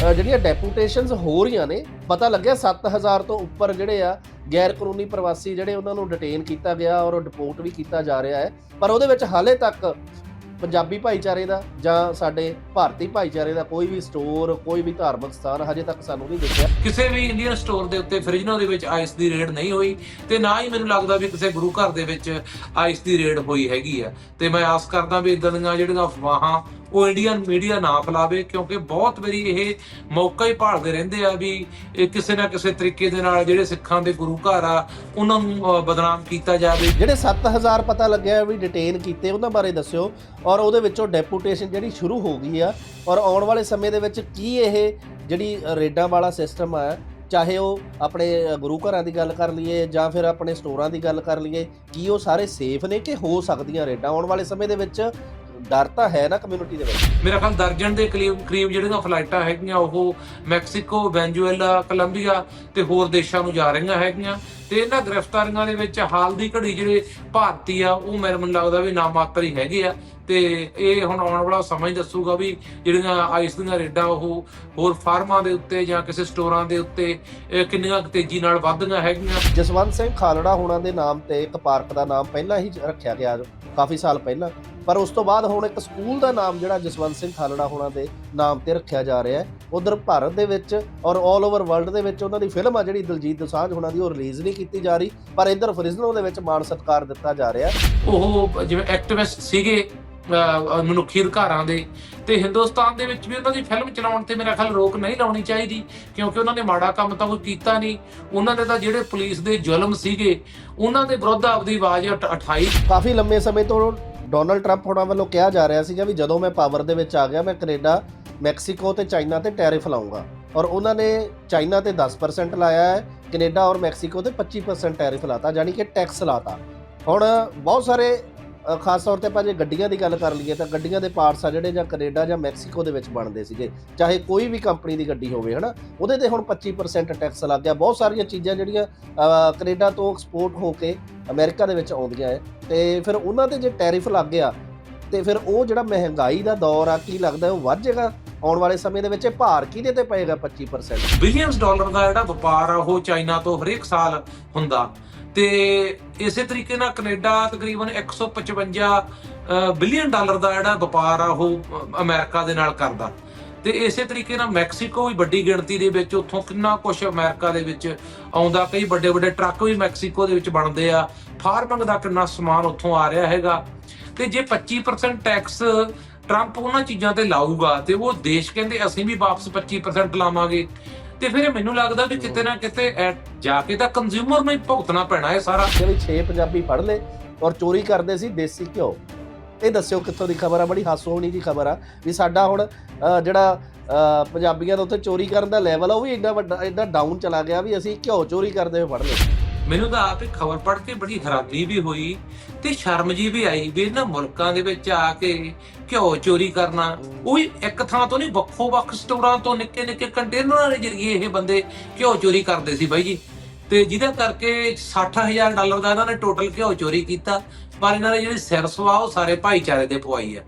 ਜਿਹੜੀਆਂ ਡੈਪੂਟੇਸ਼ਨਸ ਹੋ ਰਹੀਆਂ ਨੇ, ਪਤਾ ਲੱਗਿਆ 7000 ਤੋਂ ਉੱਪਰ ਜਿਹੜੇ ਆ ਗੈਰ ਕਾਨੂੰਨੀ ਪ੍ਰਵਾਸੀ ਜਿਹੜੇ ਉਹਨਾਂ ਨੂੰ ਡਿਟੇਨ ਕੀਤਾ ਗਿਆ ਔਰ ਡਿਪੋਰਟ ਵੀ ਕੀਤਾ ਜਾ ਰਿਹਾ ਹੈ। ਪਰ ਉਹਦੇ ਵਿੱਚ ਹਾਲੇ ਤੱਕ ਪੰਜਾਬੀ ਭਾਈਚਾਰੇ ਦਾ ਜਾਂ ਸਾਡੇ ਭਾਰਤੀ ਭਾਈਚਾਰੇ ਦਾ ਕੋਈ ਵੀ ਸਟੋਰ ਕੋਈ ਵੀ ਧਾਰਮਿਕ ਸਥਾਨ ਹਜੇ ਤੱਕ ਸਾਨੂੰ ਨਹੀਂ ਦਿਖਿਆ। ਕਿਸੇ ਵੀ ਇੰਡੀਅਨ ਸਟੋਰ ਦੇ ਉੱਤੇ ਫ੍ਰਿਜਨਾਂ ਦੇ ਵਿੱਚ ਆਈਸ ਦੀ ਰੇਡ ਨਹੀਂ ਹੋਈ ਤੇ ਨਾ ਹੀ ਮੈਨੂੰ ਲੱਗਦਾ ਵੀ ਕਿਸੇ ਗੁਰੂ ਘਰ ਦੇ ਵਿੱਚ ਆਈਸ ਦੀ ਰੇਡ ਹੋਈ ਹੈਗੀ ਆ। ਤੇ ਮੈਂ ਆਸ ਕਰਦਾ ਵੀ ਇਦਾਂ ਦੀਆਂ ਜਿਹੜੀਆਂ ਅਫਵਾਹਾਂ ਉਹ ਇੰਡੀਅਨ ਮੀਡੀਆ ਨਾ ਫੈਲਾਵੇ, ਕਿਉਂਕਿ ਬਹੁਤ ਵਾਰੀ ਇਹ ਮੌਕਾ ਹੀ ਭਾਲਦੇ ਰਹਿੰਦੇ ਆ ਵੀ ਇਹ ਕਿਸੇ ਨਾ ਕਿਸੇ ਤਰੀਕੇ ਦੇ ਨਾਲ ਜਿਹੜੇ ਸਿੱਖਾਂ ਦੇ ਗੁਰੂ ਘਰ ਆ, ਉਹਨਾਂ ਨੂੰ ਬਦਨਾਮ ਕੀਤਾ ਜਾਵੇ। ਜਿਹੜੇ 7000 ਪਤਾ ਲੱਗਿਆ ਵੀ ਡਿਟੇਨ ਕੀਤੇ, ਉਹਨਾਂ ਬਾਰੇ ਦੱਸਿਓ। ਔਰ ਉਹਦੇ ਵਿੱਚੋਂ ਡੈਪੂਟੇਸ਼ਨ ਜਿਹੜੀ ਸ਼ੁਰੂ ਹੋ ਗਈ ਆ, ਔਰ ਆਉਣ ਵਾਲੇ ਸਮੇਂ ਦੇ ਵਿੱਚ ਕੀ ਇਹ ਜਿਹੜੀ ਰੇਡਾਂ ਵਾਲਾ ਸਿਸਟਮ ਆ, ਚਾਹੇ ਉਹ ਆਪਣੇ ਗੁਰੂ ਘਰਾਂ ਦੀ ਗੱਲ ਕਰ ਲਈਏ ਜਾਂ ਫਿਰ ਆਪਣੇ ਸਟੋਰਾਂ ਦੀ ਗੱਲ ਕਰ ਲਈਏ, ਕੀ ਉਹ ਸਾਰੇ ਸੇਫ ਨੇ ਕਿ ਹੋ ਸਕਦੀਆਂ ਰੇਡਾਂ? ਆਉਣ ਵਾਲੇ ਸਮੇਂ ਦੇ ਵਿੱਚ ਡਰ ਤਾਂ ਹੈ ਨਾ ਕਮਿਊਨਿਟੀ ਦੇ ਵਿੱਚ। ਮੇਰਾ ਖਿਆਲ ਦਰਜਨ ਦੇ ਕਰੀਬ ਕਰੀਬ ਜਿਹੜੀਆਂ ਫਲਾਈਟਾਂ ਹੈਗੀਆਂ, ਉਹ ਮੈਕਸੀਕੋ, ਵੈਨਜ਼ੂਏਲਾ, ਕੋਲੰਬੀਆ ਤੇ ਹੋਰ ਦੇਸ਼ਾਂ ਨੂੰ ਜਾ ਰਹੀਆਂ ਹੈਗੀਆਂ। ਤੇ ਇਹਨਾਂ ਗ੍ਰਿਫਤਾਰੀਆਂ ਦੇ ਵਿੱਚ ਹਾਲ ਦੀ ਘੜੀ ਜਿਹੜੇ ਭਾਰਤੀ ਆ, ਉਹ ਮੈਨੂੰ ਲੱਗਦਾ ਵੀ ਨਾਮਾਤਰ ਹੀ ਹੈਗੇ ਆ। ਤੇ ਇਹ ਹੁਣ ਆਉਣ ਵਾਲਾ ਸਮਾਂ ਹੀ ਦੱਸੂਗਾ ਵੀ ਜਿਹੜੀਆਂ ਆਈਸ ਦੀਆਂ ਰੇਡਾਂ ਉਹ ਹੋਰ ਫਾਰਮਾਂ ਦੇ ਉੱਤੇ ਜਾਂ ਕਿਸੇ ਸਟੋਰਾਂ ਦੇ ਉੱਤੇ ਕਿੰਨੀਆਂ ਤੇਜ਼ੀ ਨਾਲ ਵੱਧਦੀਆਂ ਹੈਗੀਆਂ? ਜਸਵੰਤ ਸਿੰਘ ਖਾਲੜਾ ਹੋਣਾ ਦੇ ਨਾਮ ਤੇ ਇੱਕ ਪਾਰਕ ਦਾ ਨਾਮ ਪਹਿਲਾਂ ਹੀ ਰੱਖਿਆ ਗਿਆ ਕਾਫੀ ਸਾਲ ਪਹਿਲਾਂ ਪਰ ਉਸ ਤੋਂ ਬਾਅਦ ਹੁਣ ਇੱਕ ਸਕੂਲ ਦਾ ਨਾਮ ਜਿਹੜਾ ਜਸਵੰਤ ਸਿੰਘ ਖਾਲੜਾ ਹੋਣਾ ਦੇ ਨਾਮ ਤੇ ਰੱਖਿਆ ਜਾ ਰਿਹਾ ਹੈ। ਉਧਰ ਭਾਰਤ ਦੇ ਵਿੱਚ ਔਰ 올 ਓਵਰ ਵਰਲਡ ਦੇ ਵਿੱਚ ਉਹਨਾਂ ਦੀ ਫਿਲਮ ਆ ਜਿਹੜੀ ਦਿਲਜੀਤ ਦੋਸਾਂਝ ਹੋਣਾ ਦੀ ਉਹ ਰਿਲੀਜ਼ ਨਹੀਂ ਕੀਤੀ ਜਾ ਰਹੀ ਪਰ ਇੱਧਰ ਫਰਿਜ਼ਨੋ ਦੇ ਵਿੱਚ ਮਾਣ ਸਤਿਕਾਰ ਦਿੱਤਾ ਜਾ ਰਿਹਾ। ਉਹ ਜਿਵੇਂ ਐਕਟਿਵਿਸਟ ਸੀਗੇ ਮਨੁੱਖੀ ਅਧਿਕਾਰਾਂ ਦੇ। ਤੇ ਹਿੰਦੁਸਤਾਨ ਦੇ ਵਿੱਚ ਵੀ ਉਹਨਾਂ ਦੀ ਫਿਲਮ ਚਲਾਉਣ ਤੇ ਮੇਰਾ ਖਿਆਲ ਰੋਕ ਨਹੀਂ ਲਾਉਣੀ ਚਾਹੀਦੀ, ਕਿਉਂਕਿ ਉਹਨਾਂ ਨੇ ਮਾੜਾ ਕੰਮ ਤਾਂ ਕੋਈ ਕੀਤਾ ਨਹੀਂ। ਉਹਨਾਂ ਦੇ ਤਾਂ ਜਿਹੜੇ ਪੁਲਿਸ ਦੇ ਜ਼ੁਲਮ ਸੀਗੇ, ਉਹਨਾਂ ਦੇ ਵਿਰੁੱਧ ਆਪਦੀ ਆਵਾਜ਼ ਉਠਾਈ ਕਾਫੀ ਲੰਮੇ ਸਮੇਂ ਤੋਂ ਡੋਨਲਡ ਟਰੰਪ ਹੋਣਾ ਵੱਲੋਂ ਕਿਹਾ ਜਾ ਰਿਹਾ ਸੀਗਾ ਵੀ ਜਦੋਂ ਮੈਂ ਪਾਵਰ ਦੇ ਵਿੱਚ ਆ ਗਿਆ, ਮੈਂ ਕੈਨੇਡਾ, ਮੈਕਸੀਕੋ ਤੇ ਚਾਈਨਾ ਤੇ ਟੈਰਿਫ ਲਾਉਂਗਾ ਔਰ ਉਹਨਾਂ ਨੇ ਚਾਈਨਾ ਤੇ 10% ਲਾਇਆ ਹੈ, ਕੈਨੇਡਾ ਔਰ ਮੈਕਸੀਕੋ ਤੇ 25% ਟੈਰਿਫ ਲਾਤਾ, ਯਾਨੀ ਕਿ ਟੈਕਸ ਲਾਤਾ। ਹੁਣ ਬਹੁਤ ਸਾਰੇ ਖਾਸ ਤੌਰ ਤੇ ਆਪਾਂ ਜੇ ਗੱਡੀਆਂ ਦੀ ਗੱਲ ਕਰ ਲਈਏ ਤਾਂ ਗੱਡੀਆਂ ਦੇ ਪਾਰਟਸ ਆ ਜਿਹੜੇ ਜਾਂ ਕੈਨੇਡਾ ਜਾਂ ਮੈਕਸੀਕੋ ਦੇ ਵਿੱਚ ਬਣਦੇ ਸੀਗੇ। ਚਾਹੇ ਕੋਈ ਵੀ ਕੰਪਨੀ ਦੀ ਗੱਡੀ ਹੋਵੇ ਹਨਾ? ਉਹਦੇ ਤੇ ਹੁਣ 25% ਟੈਕਸ ਲੱਗ ਗਿਆ। ਬਹੁਤ ਸਾਰੀਆਂ ਚੀਜ਼ਾਂ ਜਿਹੜੀਆਂ ਅ, ਕੈਨੇਡਾ ਤੋਂ ਐਕਸਪੋਰਟ ਹੋ ਕੇ ਅਮਰੀਕਾ ਦੇ ਵਿੱਚ ਆਉਂਦੀਆਂ ਹੈ ਤੇ ਫਿਰ ਉਹਨਾਂ ਤੇ ਜੇ ਟੈਰਿਫ ਲੱਗ ਗਿਆ ਤੇ ਫਿਰ ਉਹ ਜਿਹੜਾ ਮਹਿੰਗਾਈ ਦਾ ਦੌਰ ਆ ਕੀ ਲੱਗਦਾ ਉਹ ਵੱਧ ਜਾਏਗਾ? ਆਉਣ ਵਾਲੇ ਸਮੇਂ ਦੇ ਵਿੱਚ ਇਹ ਭਾਰ ਕਿਹਦੇ ਤੇ ਪਏਗਾ 25% ਬਿਲੀਅਨਸ ਡਾਲਰ ਦਾ ਜਿਹੜਾ ਵਪਾਰ ਆ ਉਹ ਚਾਈਨਾ ਤੋਂ ਹਰੇਕ ਸਾਲ ਹੁੰਦਾ। ਤੇ ਇਸੇ ਤਰੀਕੇ ਨਾਲ ਕੈਨੇਡਾ ਤਕਰੀਬਨ 155 ਬਿਲੀਅਨ ਡਾਲਰ ਦਾ ਜਿਹੜਾ ਵਪਾਰ ਆ ਉਹ ਅ, ਅਮਰੀਕਾ ਦੇ ਨਾਲ ਕਰਦਾ। ਤੇ ਇਸੇ ਤਰੀਕੇ ਨਾਲ ਮੈਕਸੀਕੋ ਵੀ ਵੱਡੀ ਗਿਣਤੀ ਦੇ ਵਿੱਚ ਉੱਥੋਂ ਕਿੰਨਾ ਕੁਝ ਅਮਰੀਕਾ ਦੇ ਵਿੱਚ ਆਉਂਦਾ। ਕਈ ਵੱਡੇ ਵੱਡੇ ਟਰੱਕ ਵੀ ਮੈਕਸੀਕੋ ਦੇ ਵਿੱਚ ਬਣਦੇ ਆ। ਫਾਰਮਿੰਗ ਦਾ ਕਿੰਨਾ ਸਮਾਨ ਉੱਥੋਂ ਆ ਰਿਹਾ ਹੈਗਾ। ਤੇ ਜੇ 25% ਟੈਕਸ ਟਰੰਪ ਉਹਨਾਂ ਚੀਜ਼ਾਂ ਤੇ ਲਾਊਗਾ ਤੇ ਉਹ ਦੇਸ਼ ਕਹਿੰਦੇ ਅਸੀਂ ਵੀ ਵਾਪਸ 25% ਲਾਵਾਂਗੇ। ਤੇ ਫਿਰ ਮੈਨੂੰ ਲੱਗਦਾ ਵੀ ਕਿਤੇ ਨਾ ਕਿਤੇ, ਐ- ਜਾ ਕੇ ਤਾਂ ਕੰਜ਼ਿਊਮਰ ਨੂੰ ਹੀ ਭੁਗਤਣਾ ਪੈਣਾ ਇਹ ਸਾਰਾ। ਦੇ ਵਿੱਚ 6 ਪੰਜਾਬੀ ਫੜ ਲਏ ਔਰ ਚੋਰੀ ਕਰਦੇ ਸੀ ਦੇਸੀ ਘਿਓ। ਇਹ ਦੱਸਿਓ ਕਿੱਥੋਂ ਦੀ ਖਬਰ ਆ, ਬੜੀ ਹਾਸੋਹਣੀ ਦੀ ਖਬਰ ਆ, ਵੀ ਸਾਡਾ ਹੁਣ ਜਿਹੜਾ ਪੰਜਾਬੀਆਂ ਦਾ ਉੱਥੇ ਚੋਰੀ ਕਰਨ ਦਾ ਲੈਵਲ ਆ, ਉਹ ਵੀ ਇੰਨਾ ਵੱਡਾ, ਇੰਨਾ ਡਾਊਨ ਚਲਾ ਗਿਆ ਵੀ ਅਸੀਂ ਘਿਓ ਚੋਰੀ ਕਰਦੇ ਹੋਏ ਫੜ ਲਏ। ਮੈਨੂੰ ਤਾਂ ਆਪ ਇਹ ਖਬਰ ਪੜ੍ਹ ਕੇ ਬੜੀ ਹੈਰਾਨੀ ਵੀ ਹੋਈ ਤੇ ਸ਼ਰਮ ਜੀ ਵੀ ਆਈ ਵੀ ਇਹਨਾਂ ਮੁਲਕਾਂ ਦੇ ਵਿੱਚ ਆ ਕੇ ਘਿਓ ਚੋਰੀ ਕਰਨਾ। ਉਹ ਇੱਕ ਥਾਂ ਤੋਂ ਨਹੀਂ, ਵੱਖੋ ਵੱਖ ਸਟੋਰਾਂ ਤੋਂ ਨਿੱਕੇ ਨਿੱਕੇ ਕੰਟੇਨਰਾਂ ਦੇ ਜ਼ਰੀਏ ਇਹ ਬੰਦੇ ਘਿਓ ਚੋਰੀ ਕਰਦੇ ਸੀ ਬਾਈ ਜੀ। ਤੇ ਜਿਹਦੇ ਕਰਕੇ 60000 ਡਾਲਰ ਦਾ ਇਹਨਾਂ ਨੇ ਟੋਟਲ ਘਿਓ ਚੋਰੀ ਕੀਤਾ, ਪਰ ਇਹਨਾਂ ਨੇ ਜਿਹੜੀ ਸਿਰ ਸਵਾ ਉਹ ਸਾਰੇ ਭਾਈਚਾਰੇ ਦੇ ਪਵਾਈ ਆ।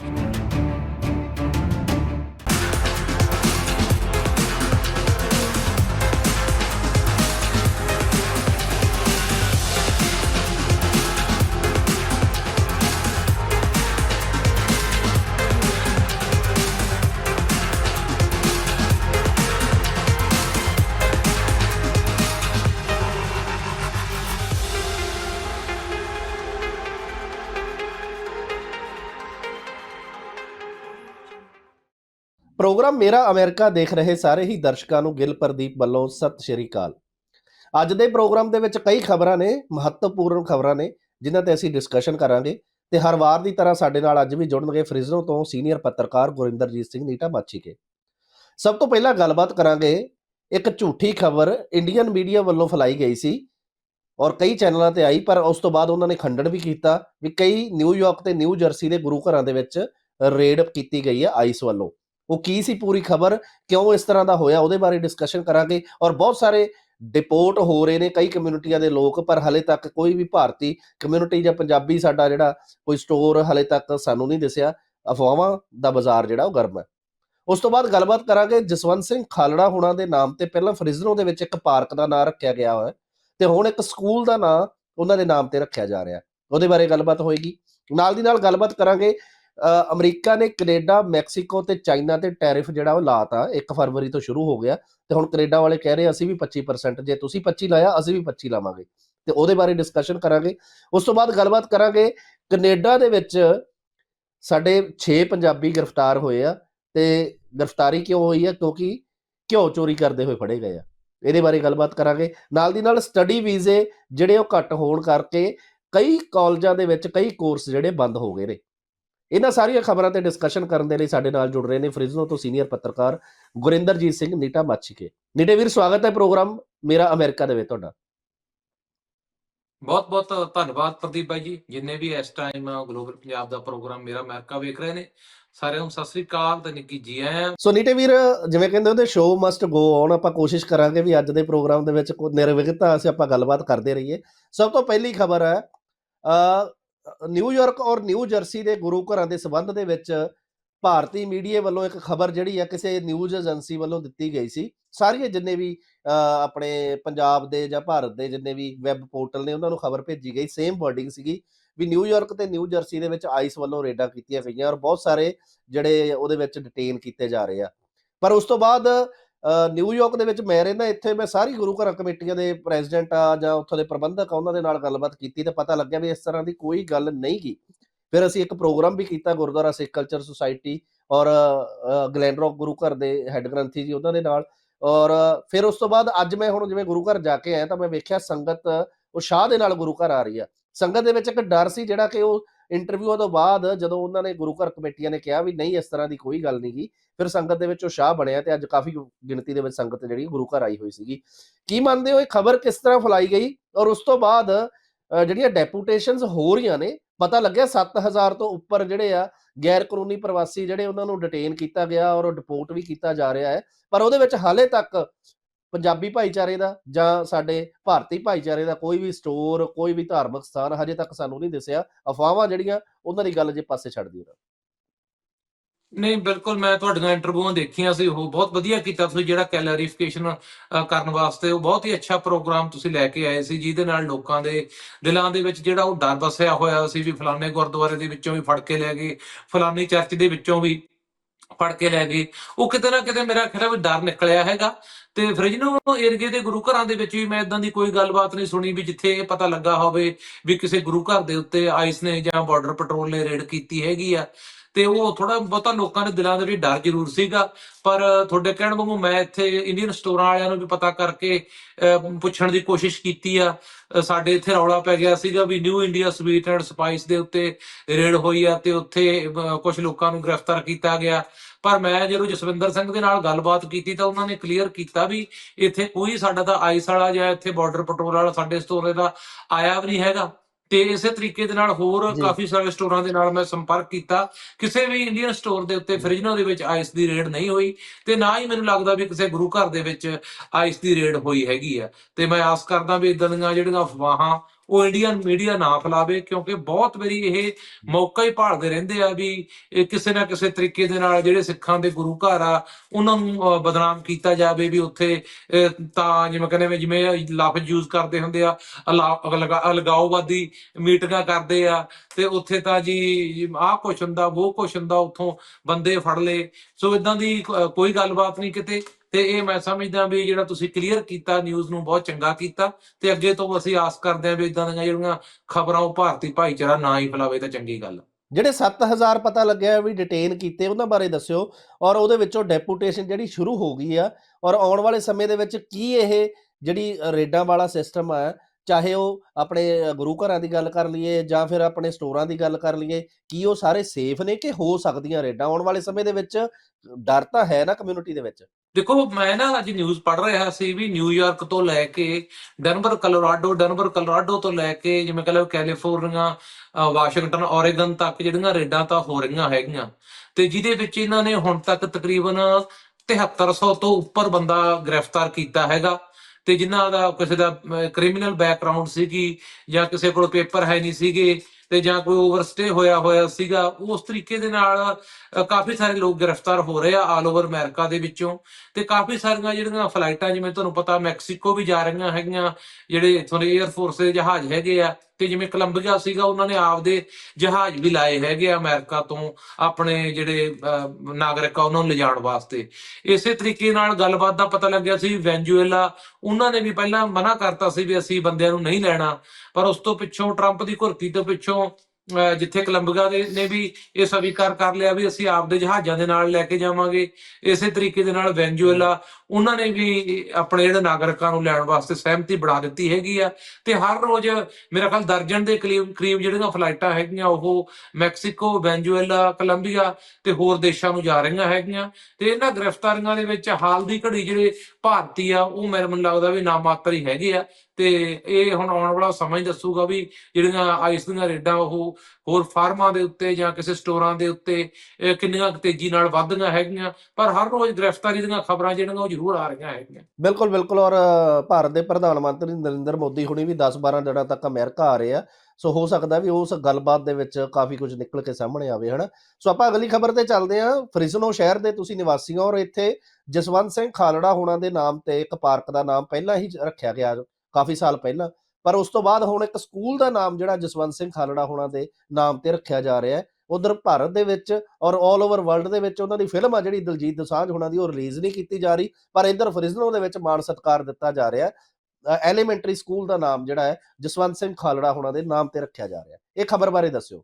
ਪ੍ਰੋਗਰਾਮ ਮੇਰਾ ਅਮਰੀਕਾ ਦੇਖ ਰਹੇ ਸਾਰੇ ਹੀ ਦਰਸ਼ਕਾਂ ਨੂੰ ਗਿਲ ਪ੍ਰਦੀਪ ਵੱਲੋਂ ਸਤਿ ਸ਼੍ਰੀ ਅਕਾਲ। ਅੱਜ ਦੇ ਪ੍ਰੋਗਰਾਮ ਦੇ ਵਿੱਚ ਕਈ ਖਬਰਾਂ ਨੇ, ਮਹੱਤਵਪੂਰਨ ਖਬਰਾਂ ਨੇ, ਜਿਨ੍ਹਾਂ ਤੇ ਅਸੀਂ ਡਿਸਕਸ਼ਨ ਕਰਾਂਗੇ ਤੇ ਹਰ ਵਾਰ ਦੀ ਤਰ੍ਹਾਂ ਸਾਡੇ ਨਾਲ ਅੱਜ ਵੀ ਜੁੜਨਗੇ ਫ੍ਰਿਜ਼ਨੋ ਤੋਂ ਸੀਨੀਅਰ ਪੱਤਰਕਾਰ ਗੁਰਿੰਦਰਜੀਤ ਸਿੰਘ ਨੀਟਾ ਮਾਚੀਕੇ। ਸਭ ਤੋਂ ਪਹਿਲਾਂ ਗੱਲਬਾਤ ਕਰਾਂਗੇ ਇੱਕ ਝੂਠੀ ਖਬਰ ਇੰਡੀਅਨ ਮੀਡੀਆ ਵੱਲੋਂ ਫੈਲਾਈ ਗਈ ਸੀ ਔਰ ਕਈ ਚੈਨਲਾਂ ਤੇ ਆਈ, ਪਰ ਉਸ ਤੋਂ ਬਾਅਦ ਉਹਨਾਂ ਨੇ ਖੰਡਨ ਵੀ ਕੀਤਾ ਵੀ ਕਈ ਨਿਊਯਾਰਕ ਤੇ ਨਿਊ ਜਰਸੀ ਦੇ ਗੁਰੂ ਘਰਾਂ ਦੇ ਵਿੱਚ ਰੇਡ ਕੀਤੀ ਗਈ ਹੈ ਆਈਸ ਵੱਲੋਂ। ਉਹ ਕੀ ਸੀ ਪੂਰੀ ਖਬਰ? ਕਿਉਂ ਇਸ ਤਰ੍ਹਾਂ ਦਾ ਹੋਇਆ? ਉਹਦੇ ਬਾਰੇ ਡਿਸਕਸ਼ਨ ਕਰਾਂਗੇ ਔਰ ਬਹੁਤ ਸਾਰੇ ਡਿਪੋਰਟ ਹੋ ਰਹੇ ਨੇ ਕਈ ਕਮਿਊਨਿਟੀਆਂ ਦੇ ਲੋਕ, ਪਰ ਹਲੇ ਤੱਕ ਕੋਈ ਵੀ ਭਾਰਤੀ ਕਮਿਊਨਿਟੀ ਜਾਂ ਪੰਜਾਬੀ ਸਾਡਾ ਜਿਹੜਾ ਕੋਈ ਸਟੋਰ ਹਲੇ ਤੱਕ ਸਾਨੂੰ ਨਹੀਂ ਦਿਸਿਆ। ਅਫਵਾਹਾਂ ਦਾ ਬਾਜ਼ਾਰ ਜਿਹੜਾ ਉਹ ਗਰਮ ਹੈ। ਉਸ ਤੋਂ ਬਾਅਦ ਗੱਲਬਾਤ ਕਰਾਂਗੇ ਜਸਵੰਤ ਸਿੰਘ ਖਾਲੜਾ ਹੁਣਾਂ ਦੇ ਨਾਮ ਤੇ। ਪਹਿਲਾਂ ਫਰਿਜ਼ਨੋ ਦੇ ਵਿੱਚ ਇੱਕ ਪਾਰਕ ਦਾ ਨਾਮ ਰੱਖਿਆ ਗਿਆ ਹੋਇਆ ਤੇ ਹੁਣ ਇੱਕ ਸਕੂਲ ਦਾ ਨਾਮ ਉਹਨਾਂ ਦੇ ਨਾਮ ਤੇ ਰੱਖਿਆ ਜਾ ਰਿਹਾ ਉਹਦੇ ਬਾਰੇ ਗੱਲਬਾਤ ਹੋਏਗੀ। ਨਾਲ ਦੀ ਨਾਲ ਗੱਲਬਾਤ ਕਰਾਂਗੇ ਅਮਰੀਕਾ ਨੇ ਕੈਨੇਡਾ, ਮੈਕਸੀਕੋ ਤੇ ਚਾਈਨਾ ਤੇ ਟੈਰਿਫ ਜਿਹੜਾ ਉਹ ਲਾਤਾ 1 ਫਰਵਰੀ ਤੋਂ ਸ਼ੁਰੂ ਹੋ ਗਿਆ ਤੇ ਹੁਣ ਕੈਨੇਡਾ ਵਾਲੇ ਕਹਿ ਰਹੇ ਅਸੀਂ ਵੀ 25% ਜੇ ਤੁਸੀਂ 25 ਲਾਇਆ, ਅਸੀਂ ਵੀ 25 ਲਾਵਾਂਗੇ। ਤੇ ਉਹਦੇ ਬਾਰੇ ਡਿਸਕਸ਼ਨ ਕਰਾਂਗੇ। ਉਸ ਤੋਂ ਬਾਅਦ ਗੱਲਬਾਤ ਕਰਾਂਗੇ ਕੈਨੇਡਾ ਦੇ ਵਿੱਚ ਸਾਡੇ 6 ਪੰਜਾਬੀ ਗ੍ਰਿਫਤਾਰ ਹੋਏ ਆ ਤੇ ਗ੍ਰਿਫਤਾਰੀ ਕਿਉਂ ਹੋਈ ਹੈ ਕਿਉਂਕਿ ਘਿਓ ਚੋਰੀ ਕਰਦੇ ਹੋਏ ਫੜੇ ਗਏ ਆ। ਇਹਦੇ ਬਾਰੇ ਗੱਲਬਾਤ ਕਰਾਂਗੇ। ਨਾਲ ਦੀ ਨਾਲ ਸਟੱਡੀ ਵੀਜ਼ੇ ਜਿਹੜੇ ਉਹ ਘੱਟ ਹੋਣ ਕਰਕੇ ਕਈ ਕਾਲਜਾਂ ਦੇ ਵਿੱਚ ਕਈ ਕੋਰਸ ਜਿਹੜੇ ਬੰਦ ਹੋ ਗਏ ਨੇ। ਇਹਨਾਂ ਸਾਰੀਆਂ ਖਬਰਾਂ ਤੇ ਡਿਸਕਸ਼ਨ ਕਰਨ ਦੇ ਲਈ ਸਾਡੇ ਨਾਲ ਜੁੜ ਰਹੇ ਨੇ ਫ੍ਰਿਜ਼ਨੋ ਤੋਂ ਸੀਨੀਅਰ ਪੱਤਰਕਾਰ ਗੁਰਿੰਦਰਜੀਤ ਸਿੰਘ ਨੀਟਾ ਮਾਛੀਕੇ ਨੀਟੇ ਵੀਰ ਸਵਾਗਤ ਹੈ ਪ੍ਰੋਗਰਾਮ ਮੇਰਾ ਅਮਰੀਕਾ ਦੇ ਵਿੱਚ ਤੁਹਾਡਾ। ਬਹੁਤ ਬਹੁਤ ਧੰਨਵਾਦ ਪ੍ਰਦੀਪ ਬਾਈ ਜੀ। ਜਿੰਨੇ ਵੀ ਇਸ ਟਾਈਮ ਗਲੋਬਲ ਪੰਜਾਬ ਦਾ ਪ੍ਰੋਗਰਾਮ ਮੇਰਾ ਅਮਰੀਕਾ ਵੇਖ ਰਹੇ ਨੇ ਸਾਰਿਆਂ ਨੂੰ ਸਤਿ ਸ੍ਰੀ ਅਕਾਲ ਤੇ ਨਿੱਕੀ ਜੀ ਆਇਆਂ ਸੋ ਨੀਟੇ ਵੀਰ ਜਿਵੇਂ ਕਹਿੰਦੇ ਹੁੰਦੇ ਸ਼ੋਅ ਮਸਟ ਗੋ ਔਨ ਆਪਾਂ ਕੋਸ਼ਿਸ਼ ਕਰਾਂਗੇ ਵੀ ਅੱਜ ਦੇ ਪ੍ਰੋਗਰਾਮ ਦੇ ਵਿੱਚ ਨਿਰਵਿਘਤਾ ਅਸੀਂ ਆਪਾਂ ਗੱਲਬਾਤ ਕਰਦੇ ਰਹੀਏ। ਸਭ ਤੋਂ ਪਹਿਲੀ ਖਬਰ ਹੈ ਅ ਨਿਊਯਾਰਕ ਔਰ ਨਿਊ ਜਰਸੀ ਦੇ ਗੁਰੂ ਘਰਾਂ ਦੇ ਸਬੰਧ ਦੇ ਵਿੱਚ ਭਾਰਤੀ ਮੀਡੀਆ ਵੱਲੋਂ ਇੱਕ ਖਬਰ ਜਿਹੜੀ ਆ ਕਿਸੇ ਨਿਊਜ਼ ਏਜੰਸੀ ਵੱਲੋਂ ਦਿੱਤੀ ਗਈ ਸੀ। ਸਾਰੀਆਂ ਜਿੰਨੇ ਵੀ ਆਪਣੇ ਪੰਜਾਬ ਦੇ ਜਾਂ ਭਾਰਤ ਦੇ ਜਿੰਨੇ ਵੀ ਵੈਬ ਪੋਰਟਲ ਨੇ ਉਹਨਾਂ ਨੂੰ ਖਬਰ ਭੇਜੀ ਗਈ। ਸੇਮ ਵਰਡਿੰਗ ਸੀਗੀ ਵੀ ਨਿਊਯਾਰਕ ਤੇ ਨਿਊ ਜਰਸੀ ਦੇ ਵਿੱਚ ਆਈਸ ਵੱਲੋਂ ਰੇਡਾਂ ਕੀਤੀਆਂ ਗਈਆਂ ਔਰ ਬਹੁਤ ਸਾਰੇ ਜਿਹੜੇ ਉਹਦੇ ਵਿੱਚ ਡਿਟੇਨ ਕੀਤੇ ਜਾ ਰਹੇ ਆ। ਪਰ ਉਸ ਤੋਂ ਬਾਅਦ ਨਿਊਯਾਰਕ ਦੇ ਵਿੱਚ ਮੈਂ ਰਹਿੰਦਾ ਇੱਥੇ ਮੈਂ ਸਾਰੀ ਗੁਰੂ ਘਰਾਂ ਕਮੇਟੀਆਂ ਦੇ ਪ੍ਰੈਜ਼ੀਡੈਂਟ ਆ ਜਾਂ ਉੱਥੋਂ ਦੇ ਪ੍ਰਬੰਧਕ ਆ ਉਹਨਾਂ ਦੇ ਨਾਲ ਗੱਲਬਾਤ ਕੀਤੀ ਤੇ ਪਤਾ ਲੱਗਿਆ ਵੀ ਇਸ ਤਰ੍ਹਾਂ ਦੀ ਕੋਈ ਗੱਲ ਨਹੀਂ ਕੀ ਫਿਰ ਅਸੀਂ ਇੱਕ ਪ੍ਰੋਗਰਾਮ ਵੀ ਕੀਤਾ ਗੁਰਦੁਆਰਾ ਸਿੱਖ ਕਲਚਰ ਸੁਸਾਇਟੀ ਔਰ ਅ, ਗਲੈਂਡਰੌਕ ਗੁਰੂ ਘਰ ਦੇ ਹੈੱਡ ਗ੍ਰੰਥੀ ਜੀ ਉਹਨਾਂ ਦੇ ਨਾਲ। ਔਰ ਫਿਰ ਉਸ ਤੋਂ ਬਾਅਦ ਅੱਜ ਮੈਂ ਹੁਣ ਜਿਵੇਂ ਗੁਰੂ ਘਰ ਜਾ ਕੇ ਆਇਆ ਤਾਂ ਮੈਂ ਵੇਖਿਆ ਸੰਗਤ ਉਸ਼ਾਹ ਦੇ ਨਾਲ ਗੁਰੂ ਘਰ ਆ ਰਹੀ ਆ। ਸੰਗਤ ਦੇ ਵਿੱਚ ਇੱਕ ਡਰ ਸੀ ਜਿਹੜਾ ਕਿ ਉਹ ਇੰਟਰਵਿਊਆਂ ਤੋਂ ਬਾਅਦ ਜਦੋਂ ਉਹਨਾਂ ਨੇ ਗੁਰੂ ਘਰ ਕਮੇਟੀਆਂ ਨੇ ਕਿਹਾ ਵੀ ਨਹੀਂ, ਇਸ ਤਰ੍ਹਾਂ ਦੀ ਕੋਈ ਗੱਲ ਨਹੀਂ ਗੀ, ਫਿਰ ਸੰਗਤ ਦੇ ਵਿੱਚ ਉਸ਼ਾਹ ਬਣਿਆ ਤੇ ਅੱਜ ਕਾਫੀ ਗਿਣਤੀ ਦੇ ਵਿੱਚ ਸੰਗਤ ਜਿਹੜੀ ਗੁਰੂ ਘਰ ਆਈ ਹੋਈ ਸੀਗੀ। ਕੀ ਮੰਨਦੇ ਹੋ ਇਹ ਖਬਰ ਕਿਸ ਤਰ੍ਹਾਂ ਫੈਲਾਈ ਗਈ? ਔਰ ਉਸ ਤੋਂ ਬਾਅਦ ਜਿਹੜੀਆਂ ਡੈਪੂਟੇਸ਼ਨਸ ਹੋ ਰਹੀਆਂ ਨੇ, ਪਤਾ ਲੱਗਿਆ 7000 ਤੋਂ ਉੱਪਰ ਜਿਹੜੇ ਆ ਗੈਰ ਕਾਨੂੰਨੀ ਪ੍ਰਵਾਸੀ ਜਿਹੜੇ ਉਹਨਾਂ ਨੂੰ ਡਿਟੇਨ ਕੀਤਾ ਗਿਆ ਔਰ ਡਿਪੋਰਟ ਵੀ ਕੀਤਾ ਜਾ ਰਿਹਾ ਹੈ। ਪਰ ਉਹਦੇ ਵਿੱਚ ਹਾਲੇ ਤੱਕ ਪੰਜਾਬੀ ਭਾਈਚਾਰੇ ਦਾ ਜਾਂ ਸਾਡੇ ਭਾਰਤੀ ਭਾਈਚਾਰੇ ਦਾ ਕੋਈ ਵੀ ਸਟੋਰ ਕੋਈ ਵੀ ਧਾਰਮਿਕ ਸਥਾਨ ਹਜੇ ਤੱਕ ਸਾਨੂੰ ਨਹੀਂ ਦਿਸਿਆ, ਅਫਵਾਹਾਂ ਜਿਹੜੀਆਂ ਉਹਨਾਂ ਦੀ ਗੱਲ ਜੇ ਪਾਸੇ ਛੱਡ ਦਿਓ ਨਹੀਂ, ਬਿਲਕੁਲ ਮੈਂ ਤੁਹਾਡੀਆਂ ਇੰਟਰਵਿਊਆਂ ਦੇਖੀਆਂ ਸੀ, ਉਹ ਬਹੁਤ ਵਧੀਆ ਕੀਤਾ ਤੁਸੀਂ ਜਿਹੜਾ ਕੈਲਰੀਫਿਕੇਸ਼ਨ ਕਰਨ ਵਾਸਤੇ, ਉਹ ਬਹੁਤ ਹੀ ਅੱਛਾ ਪ੍ਰੋਗਰਾਮ ਤੁਸੀਂ ਲੈ ਕੇ ਆਏ ਸੀ, ਜਿਹਦੇ ਨਾਲ ਲੋਕਾਂ ਦੇ ਦਿਲਾਂ ਦੇ ਵਿੱਚ ਜਿਹੜਾ ਉਹ ਡਰ ਵਸਿਆ ਹੋਇਆ ਸੀ ਵੀ ਫਲਾਣੇ ਗੁਰਦੁਆਰੇ ਦੇ ਵਿੱਚੋਂ ਵੀ ਫੜ ਕੇ ਲੈ ਗਏ, ਫਲਾਣੀ ਚਰਚ ਦੇ ਵਿੱਚੋਂ ਵੀ। ਫੜ ਕੇ ਲੈ ਗਏ। ਉਹ ਕਿਤੇ ਨਾ ਕਿਤੇ ਮੇਰਾ ਖਿਆਲ ਵੀ ਡਰ ਨਿਕਲਿਆ ਹੈਗਾ। ਤੇ ਫਰਿਜਨੋ ਏਰੀਏ ਦੇ ਗੁਰੂ ਘਰਾਂ ਦੇ ਵਿੱਚ ਵੀ ਮੈਂ ਇਦਾਂ ਦੀ ਕੋਈ ਗੱਲਬਾਤ ਨਹੀਂ ਸੁਣੀ ਵੀ ਜਿੱਥੇ ਇਹ ਪਤਾ ਲੱਗਾ ਹੋਵੇ ਵੀ ਕਿਸੇ ਗੁਰੂ ਘਰ ਦੇ ਉੱਤੇ ਆਈਸ ਨੇ ਜਾਂ ਬਾਰਡਰ ਪੈਟਰੋਲ ਨੇ ਰੇਡ ਕੀਤੀ ਹੈਗੀ ਆ। ਤੇ ਉਹ ਥੋੜਾ ਬਹੁਤਾ ਲੋਕਾਂ ਦੇ ਦਿਲਾਂ ਦੇ ਵਿੱਚ ਡਰ ਜ਼ਰੂਰ ਸੀਗਾ। ਪਰ ਤੁਹਾਡੇ ਕਹਿਣ ਵਾਂਗੂ ਮੈਂ ਇੱਥੇ ਇੰਡੀਅਨ ਸਟੋਰਾਂ ਵਾਲਿਆਂ ਨੂੰ ਵੀ ਪਤਾ ਕਰਕੇ ਪੁੱਛਣ ਦੀ ਕੋਸ਼ਿਸ਼ ਕੀਤੀ ਆ। ਸਾਡੇ ਇੱਥੇ ਰੌਲਾ ਪੈ ਗਿਆ ਸੀਗਾ ਵੀ New India Sweet and Spice ਦੇ ਉੱਤੇ ਰੇਡ ਹੋਈ ਆ ਤੇ ਉੱਥੇ ਕੁਝ ਲੋਕਾਂ ਨੂੰ ਗ੍ਰਿਫਤਾਰ ਕੀਤਾ ਗਿਆ। ਪਰ ਮੈਂ ਜਦੋਂ ਜਸਵਿੰਦਰ ਸਿੰਘ ਦੇ ਨਾਲ ਗੱਲਬਾਤ ਕੀਤੀ ਤਾਂ ਉਹਨਾਂ ਨੇ ਕਲੀਅਰ ਕੀਤਾ ਵੀ ਇੱਥੇ ਕੋਈ ਸਾਡਾ ਤਾਂ ਆਈਸ ਵਾਲਾ ਜਾਂ ਇੱਥੇ ਬਾਰਡਰ ਪੈਟਰੋਲ ਵਾਲਾ ਸਾਡੇ ਸਟੋਰ ਦਾ ਆਇਆ ਵੀ ਨਹੀਂ ਹੈਗਾ। ਤੇ ਇਸੇ ਤਰੀਕੇ ਦੇ ਨਾਲ ਹੋਰ। ਕਾਫੀ ਸਾਰੇ ਸਟੋਰਾਂ ਦੇ ਨਾਲ ਮੈਂ ਸੰਪਰਕ ਕੀਤਾ ਕਿਸੇ ਵੀ ਇੰਡੀਅਨ ਸਟੋਰ ਦੇ ਉੱਤੇ ਫਰਿਜਨਾਂ ਦੇ ਵਿੱਚ ਆਈਸ ਦੀ ਰੇਡ ਨਹੀਂ ਹੋਈ ਤੇ ਨਾ ਹੀ ਮੈਨੂੰ ਲੱਗਦਾ ਵੀ ਕਿਸੇ ਗੁਰੂ ਘਰ ਦੇ ਵਿੱਚ ਆਈਸ ਦੀ ਰੇਡ ਹੋਈ ਹੈਗੀ ਆ ਤੇ ਮੈਂ ਆਸ ਕਰਦਾ ਵੀ ਇਦਾਂ ਦੀਆਂ ਜਿਹੜੀਆਂ ਅਫਵਾਹਾਂ ਉਹ ਇੰਡੀਅਨ ਮੀਡੀਆ ਨਾ ਫੈਲਾਵੇ, ਕਿਉਂਕਿ ਬਹੁਤ ਵਾਰੀ ਇਹ ਮੌਕਾ ਹੀ ਭਾਲਦੇ ਰਹਿੰਦੇ ਆ ਵੀ ਕਿਸੇ ਨਾ ਕਿਸੇ ਤਰੀਕੇ ਦੇ ਨਾਲ ਜਿਹੜੇ ਸਿੱਖਾਂ ਦੇ ਗੁਰੂ ਘਰ ਆ, ਉਹਨਾਂ ਨੂੰ ਬਦਨਾਮ ਕੀਤਾ ਜਾਵੇ ਵੀ ਉੱਥੇ ਤਾਂ ਜਿਵੇਂ ਕਹਿੰਦੇ ਜਿਵੇਂ ਲਫ਼ਜ਼ ਯੂਜ਼ ਕਰਦੇ ਹੁੰਦੇ ਆ, ਅਲਾ- ਮੀਟਿੰਗਾਂ ਕਰਦੇ ਆ, ਤੇ ਉੱਥੇ ਤਾਂ ਜੀ ਆਹ ਕੁਛ ਹੁੰਦਾ ਉਹ ਕੁਛ ਹੁੰਦਾ, ਉੱਥੋਂ ਬੰਦੇ ਫੜ ਲਏ। ਸੋ ਇਦਾਂ ਦੀ ਕੋਈ ਗੱਲਬਾਤ ਨਹੀਂ, ਕਿਤੇ ਤੇ ਇਹ ਮੈਂ ਸਮਝਦਾ ਵੀ ਜਿਹੜਾ ਤੁਸੀਂ ਕਲੀਅਰ ਕੀਤਾ ਨਿਊਜ਼ ਨੂੰ ਬਹੁਤ ਚੰਗਾ ਕੀਤਾ ਤੇ ਅੱਗੇ ਤੋਂ ਅਸੀਂ ਆਸ ਕਰਦੇ ਹਾਂ ਵੀ ਇਦਾਂ ਦੀਆਂ ਜਿਹੜੀਆਂ ਖਬਰਾਂ ਉਹ ਭਾਰਤੀ ਭਾਈਚਾਰਾ ਨਾ ਹੀ ਫੈਲਾਵੇ ਤਾਂ ਚੰਗੀ ਗੱਲ ਜਿਹੜੇ 7000 ਪਤਾ ਲੱਗਿਆ ਵੀ ਡਿਟੇਨ ਕੀਤੇ ਉਹਨਾਂ ਬਾਰੇ ਦੱਸਿਓ ਔਰ ਉਹਦੇ ਵਿੱਚੋਂ ਡੈਪੂਟੇਸ਼ਨ ਜਿਹੜੀ ਸ਼ੁਰੂ ਹੋ ਗਈ ਆ ਔਰ ਆਉਣ ਵਾਲੇ ਸਮੇਂ ਦੇ ਵਿੱਚ ਕੀ ਇਹ ਜਿਹੜੀ ਰੇਡਾਂ ਵਾਲਾ ਸਿਸਟਮ ਆ ਚਾਹੇ ਉਹ ਆਪਣੇ ਗੁਰੂ ਘਰਾਂ ਦੀ ਗੱਲ ਕਰ ਲਈਏ ਜਾਂ ਫਿਰ ਆਪਣੇ ਸਟੋਰਾਂ ਦੀ ਗੱਲ ਕਰ ਲਈਏ, ਕੀ ਉਹ ਸਾਰੇ ਸੇਫ ਨੇ ਕਿ ਹੋ ਸਕਦੀਆਂ ਰੇਡਾਂ? ਆਉਣ ਵਾਲੇ ਸਮੇਂ ਦੇ ਵਿੱਚ ਡਰ ਤਾਂ ਹੈ ਨਾ ਕਮਿਊਨਿਟੀ ਦੇ ਵਿੱਚ? ਦੇਖੋ, ਮੈਂ ਨਾ ਅੱਜ ਨਿਊਜ਼ ਪੜ੍ਹ ਰਿਹਾ ਸੀ ਵੀ ਨਿਊਯਾਰਕ ਤੋਂ ਲੈ ਕੇ ਡੈਨਵਰ ਕਲੋਰਾਡੋ ਡੈਨਵਰ ਕਲੋਰਾਡੋ ਤੋਂ ਲੈ ਕੇ ਜਿਵੇਂ ਕਹ ਲਓ ਕੈਲੀਫੋਰਨੀਆ ਵਾਸ਼ਿੰਗਟਨ ਓਰੇਗਨ ਤੱਕ ਜਿਹੜੀਆਂ ਰੇਡਾਂ ਤਾਂ ਹੋ ਰਹੀਆਂ ਹੈਗੀਆਂ। ਤੇ ਜਿਹਦੇ ਵਿੱਚ ਇਹਨਾਂ ਨੇ ਹੁਣ ਤੱਕ ਤਕਰੀਬਨ 7300 ਤੋਂ ਉੱਪਰ ਬੰਦਾ ਗ੍ਰਿਫਤਾਰ ਕੀਤਾ ਹੈਗਾ। ਤੇ ਜਿਨ੍ਹਾਂ ਦਾ ਕਿਸੇ ਦਾ ਕ੍ਰਿਮੀਨਲ ਬੈਕਗ੍ਰਾਉਂਡ ਸੀਗੀ ਜਾਂ ਕਿਸੇ ਕੋਲ ਪੇਪਰ ਹੈ ਨਹੀਂ ਸੀਗੇ ਤੇ ਜਾਂ ਕੋਈ ਓਵਰਸਟੇ ਹੋਇਆ ਹੋਇਆ ਸੀਗਾ, ਉਸ ਤਰੀਕੇ ਦੇ ਨਾਲ ਕਾਫੀ ਸਾਰੇ ਲੋਕ ਗ੍ਰਿਫਤਾਰ ਹੋ ਰਹੇ ਆ ਆਲ ਓਵਰ ਅਮਰੀਕਾ ਦੇ ਵਿੱਚੋਂ ਤੇ ਕਾਫੀ ਸਾਰੀਆਂ ਜਿਹੜੀਆਂ ਫਲਾਈਟਾਂ ਜਿਵੇਂ ਤੁਹਾਨੂੰ ਪਤਾ, ਮੈਕਸੀਕੋ ਵੀ ਜਾ ਰਹੀਆਂ ਹੈਗੀਆਂ, ਜਿਹੜੇ ਇੱਥੋਂ ਦੇ 에ਅਰ ਫੋਰਸ ਦੇ ਜਹਾਜ਼ ਹੈਗੇ ਆ ਤੇ ਜਿਵੇਂ ਕੋਲੰਬੀਆ ਸੀਗਾ, ਉਹਨਾਂ ਨੇ ਆਪਦੇ ਜਹਾਜ਼ ਵੀ ਲਾਏ ਹੈਗੇ ਅਮਰੀਕਾ ਤੋਂ, ਆਪਣੇ ਜਿਹੜੇ ਨਾਗਰਿਕ ਆ, ਉਹਨਾਂ ਨੂੰ ਲਿਜਾਣ ਵਾਸਤੇ। ਇਸੇ ਤਰੀਕੇ ਨਾਲ ਗੱਲਬਾਤ ਦਾ ਪਤਾ ਲੱਗਿਆ ਸੀ ਵੈਨਜ਼ੂਏਲਾ ਉਹਨਾਂ ਨੇ ਵੀ ਪਹਿਲਾਂ ਮਨਾ ਕਰਤਾ ਸੀ ਵੀ ਅਸੀਂ ਬੰਦਿਆਂ ਨੂੰ ਨਹੀਂ ਲੈਣਾ, ਪਰ ਉਸ ਤੋਂ ਪਿੱਛੋਂ ਟਰੰਪ ਦੀ ਘੁਰਕੀ ਤੋਂ ਪਿੱਛੋਂ, ਅਹ, ਜਿੱਥੇ ਕੋਲੰਬੀਆ ਦੇ, ਨੇ ਵੀ ਇਹ ਸਵੀਕਾਰ ਕਰ ਲਿਆ ਵੀ ਅਸੀਂ ਆਪਦੇ ਜਹਾਜ਼ਾਂ ਦੇ ਨਾਲ ਲੈ ਕੇ ਜਾਵਾਂਗੇ। ਇਸੇ ਤਰੀਕੇ ਦੇ ਨਾਲ ਵੈਨਜ਼ੂਏਲਾ ਉਹਨਾਂ ਨੇ ਵੀ ਆਪਣੇ ਜਿਹੜੇ ਨਾਗਰਿਕਾਂ ਨੂੰ ਲੈਣ ਵਾਸਤੇ ਸਹਿਮਤੀ ਬਣਾ ਦਿੱਤੀ ਹੈਗੀ ਆ। ਤੇ ਹਰ ਰੋਜ਼ ਮੇਰਾ ਖਿਆਲ ਦਰਜਨ ਦੇ ਕਰੀਬ ਕਰੀਬ ਜਿਹੜੀਆਂ ਫਲਾਈਟਾਂ ਹੈਗੀਆਂ, ਉਹ ਮੈਕਸੀਕੋ, ਵੈਨਜ਼ੂਏਲਾ, ਕੋਲੰਬੀਆ ਤੇ ਹੋਰ ਦੇਸ਼ਾਂ ਨੂੰ ਜਾ ਰਹੀਆਂ ਹੈਗੀਆਂ। ਤੇ ਇਹਨਾਂ ਗ੍ਰਿਫਤਾਰੀਆਂ ਦੇ ਵਿੱਚ ਹਾਲ ਦੀ ਘੜੀ ਜਿਹੜੇ ਭਾਰਤੀ ਆ, ਉਹ ਮੇਰੇ ਮੈਨੂੰ ਲੱਗਦਾ ਵੀ ਨਾਮਾਤਰ ਹੀ ਹੈਗੇ ਆ। ਤੇ ਇਹ ਹੁਣ ਆਉਣ ਵਾਲਾ ਸਮਾਂ ਹੀ ਦੱਸੂਗਾ ਵੀ ਜਿਹੜੀਆਂ ਆਈਸ ਦੀਆਂ ਰੇਡਾਂ, ਉਹ ਹੋਰ ਫਾਰਮਾਂ ਦੇ ਉੱਤੇ ਜਾਂ ਕਿਸੇ ਸਟੋਰਾਂ ਦੇ ਉੱਤੇ ਕਿੰਨੀਆਂ ਤੇਜ਼ੀ ਨਾਲ ਵੱਧਦੀਆਂ ਹੈਗੀਆਂ। ਪਰ ਹਰ ਰੋਜ਼ ਗ੍ਰਿਫਤਾਰੀ ਦੀਆਂ ਖਬਰਾਂ ਜਿਹੜੀਆਂ ਉਹ ਜ਼ਰੂਰ ਆ ਰਹੀਆਂ ਹੈਗੀਆਂ। ਬਿਲਕੁਲ ਬਿਲਕੁਲ ਔਰ ਭਾਰਤ ਦੇ ਪ੍ਰਧਾਨ ਮੰਤਰੀ ਨਰਿੰਦਰ ਮੋਦੀ ਹੁਣੀ ਵੀ 10-12 ਦਿਨਾਂ ਤੱਕ ਅਮਰੀਕਾ ਆ ਰਹੇ ਆ। ਸੋ ਹੋ ਸਕਦਾ ਵੀ ਉਸ ਗੱਲਬਾਤ ਦੇ ਵਿੱਚ ਕਾਫੀ ਕੁਝ ਨਿਕਲ ਕੇ ਸਾਹਮਣੇ ਆਵੇ, ਹਨਾ? ਸੋ ਆਪਾਂ ਅਗਲੀ ਖਬਰ ਤੇ ਚੱਲਦੇ ਹਾਂ। ਫ੍ਰਿਜ਼ਨੋ ਸ਼ਹਿਰ ਦੇ ਤੁਸੀਂ ਨਿਵਾਸੀ ਹੋ ਔਰ ਇੱਥੇ ਜਸਵੰਤ ਸਿੰਘ ਖਾਲੜਾ ਹੋਣਾ ਦੇ ਨਾਮ ਤੇ ਇੱਕ ਪਾਰਕ ਦਾ ਨਾਮ ਪਹਿਲਾਂ ਹੀ ਰੱਖਿਆ ਗਿਆ ਕਾਫੀ ਸਾਲ ਪਹਿਲਾਂ। ਪਰ ਉਸ ਤੋਂ ਬਾਅਦ ਹੁਣ ਇੱਕ ਸਕੂਲ ਦਾ ਨਾਮ ਜਿਹੜਾ ਜਸਵੰਤ ਸਿੰਘ ਖਾਲੜਾ ਹੋਣਾ ਦੇ ਨਾਮ ਤੇ ਰੱਖਿਆ ਜਾ ਰਿਹਾ ਹੈ। ਉਧਰ ਭਾਰਤ ਦੇ ਵਿੱਚ ਔਰ 올 ਓਵਰ ਵਰਲਡ ਦੇ ਵਿੱਚ ਉਹਨਾਂ ਦੀ ਫਿਲਮ ਆ ਜਿਹੜੀ ਦਲਜੀਤ ਦੋਸਾਂਝ ਹੋਣਾ ਦੀ, ਉਹ ਰਿਲੀਜ਼ ਨਹੀਂ ਕੀਤੀ ਜਾ ਰਹੀ, ਪਰ ਇੱਧਰ ਫ੍ਰਿਜ਼ਨੋ ਦੇ ਵਿੱਚ ਮਾਣ ਸਤਿਕਾਰ ਦਿੱਤਾ ਜਾ ਰਿਹਾ ਹੈ। ਐਲੀਮੈਂਟਰੀ ਸਕੂਲ ਦਾ ਨਾਮ ਜਿਹੜਾ ਹੈ ਜਸਵੰਤ ਸਿੰਘ ਖਾਲੜਾ ਹੋਣਾ ਦੇ ਨਾਮ ਤੇ ਰੱਖਿਆ ਜਾ ਰਿਹਾ ਹੈ। ਇਹ ਖਬਰ ਬਾਰੇ ਦੱਸਿਓ।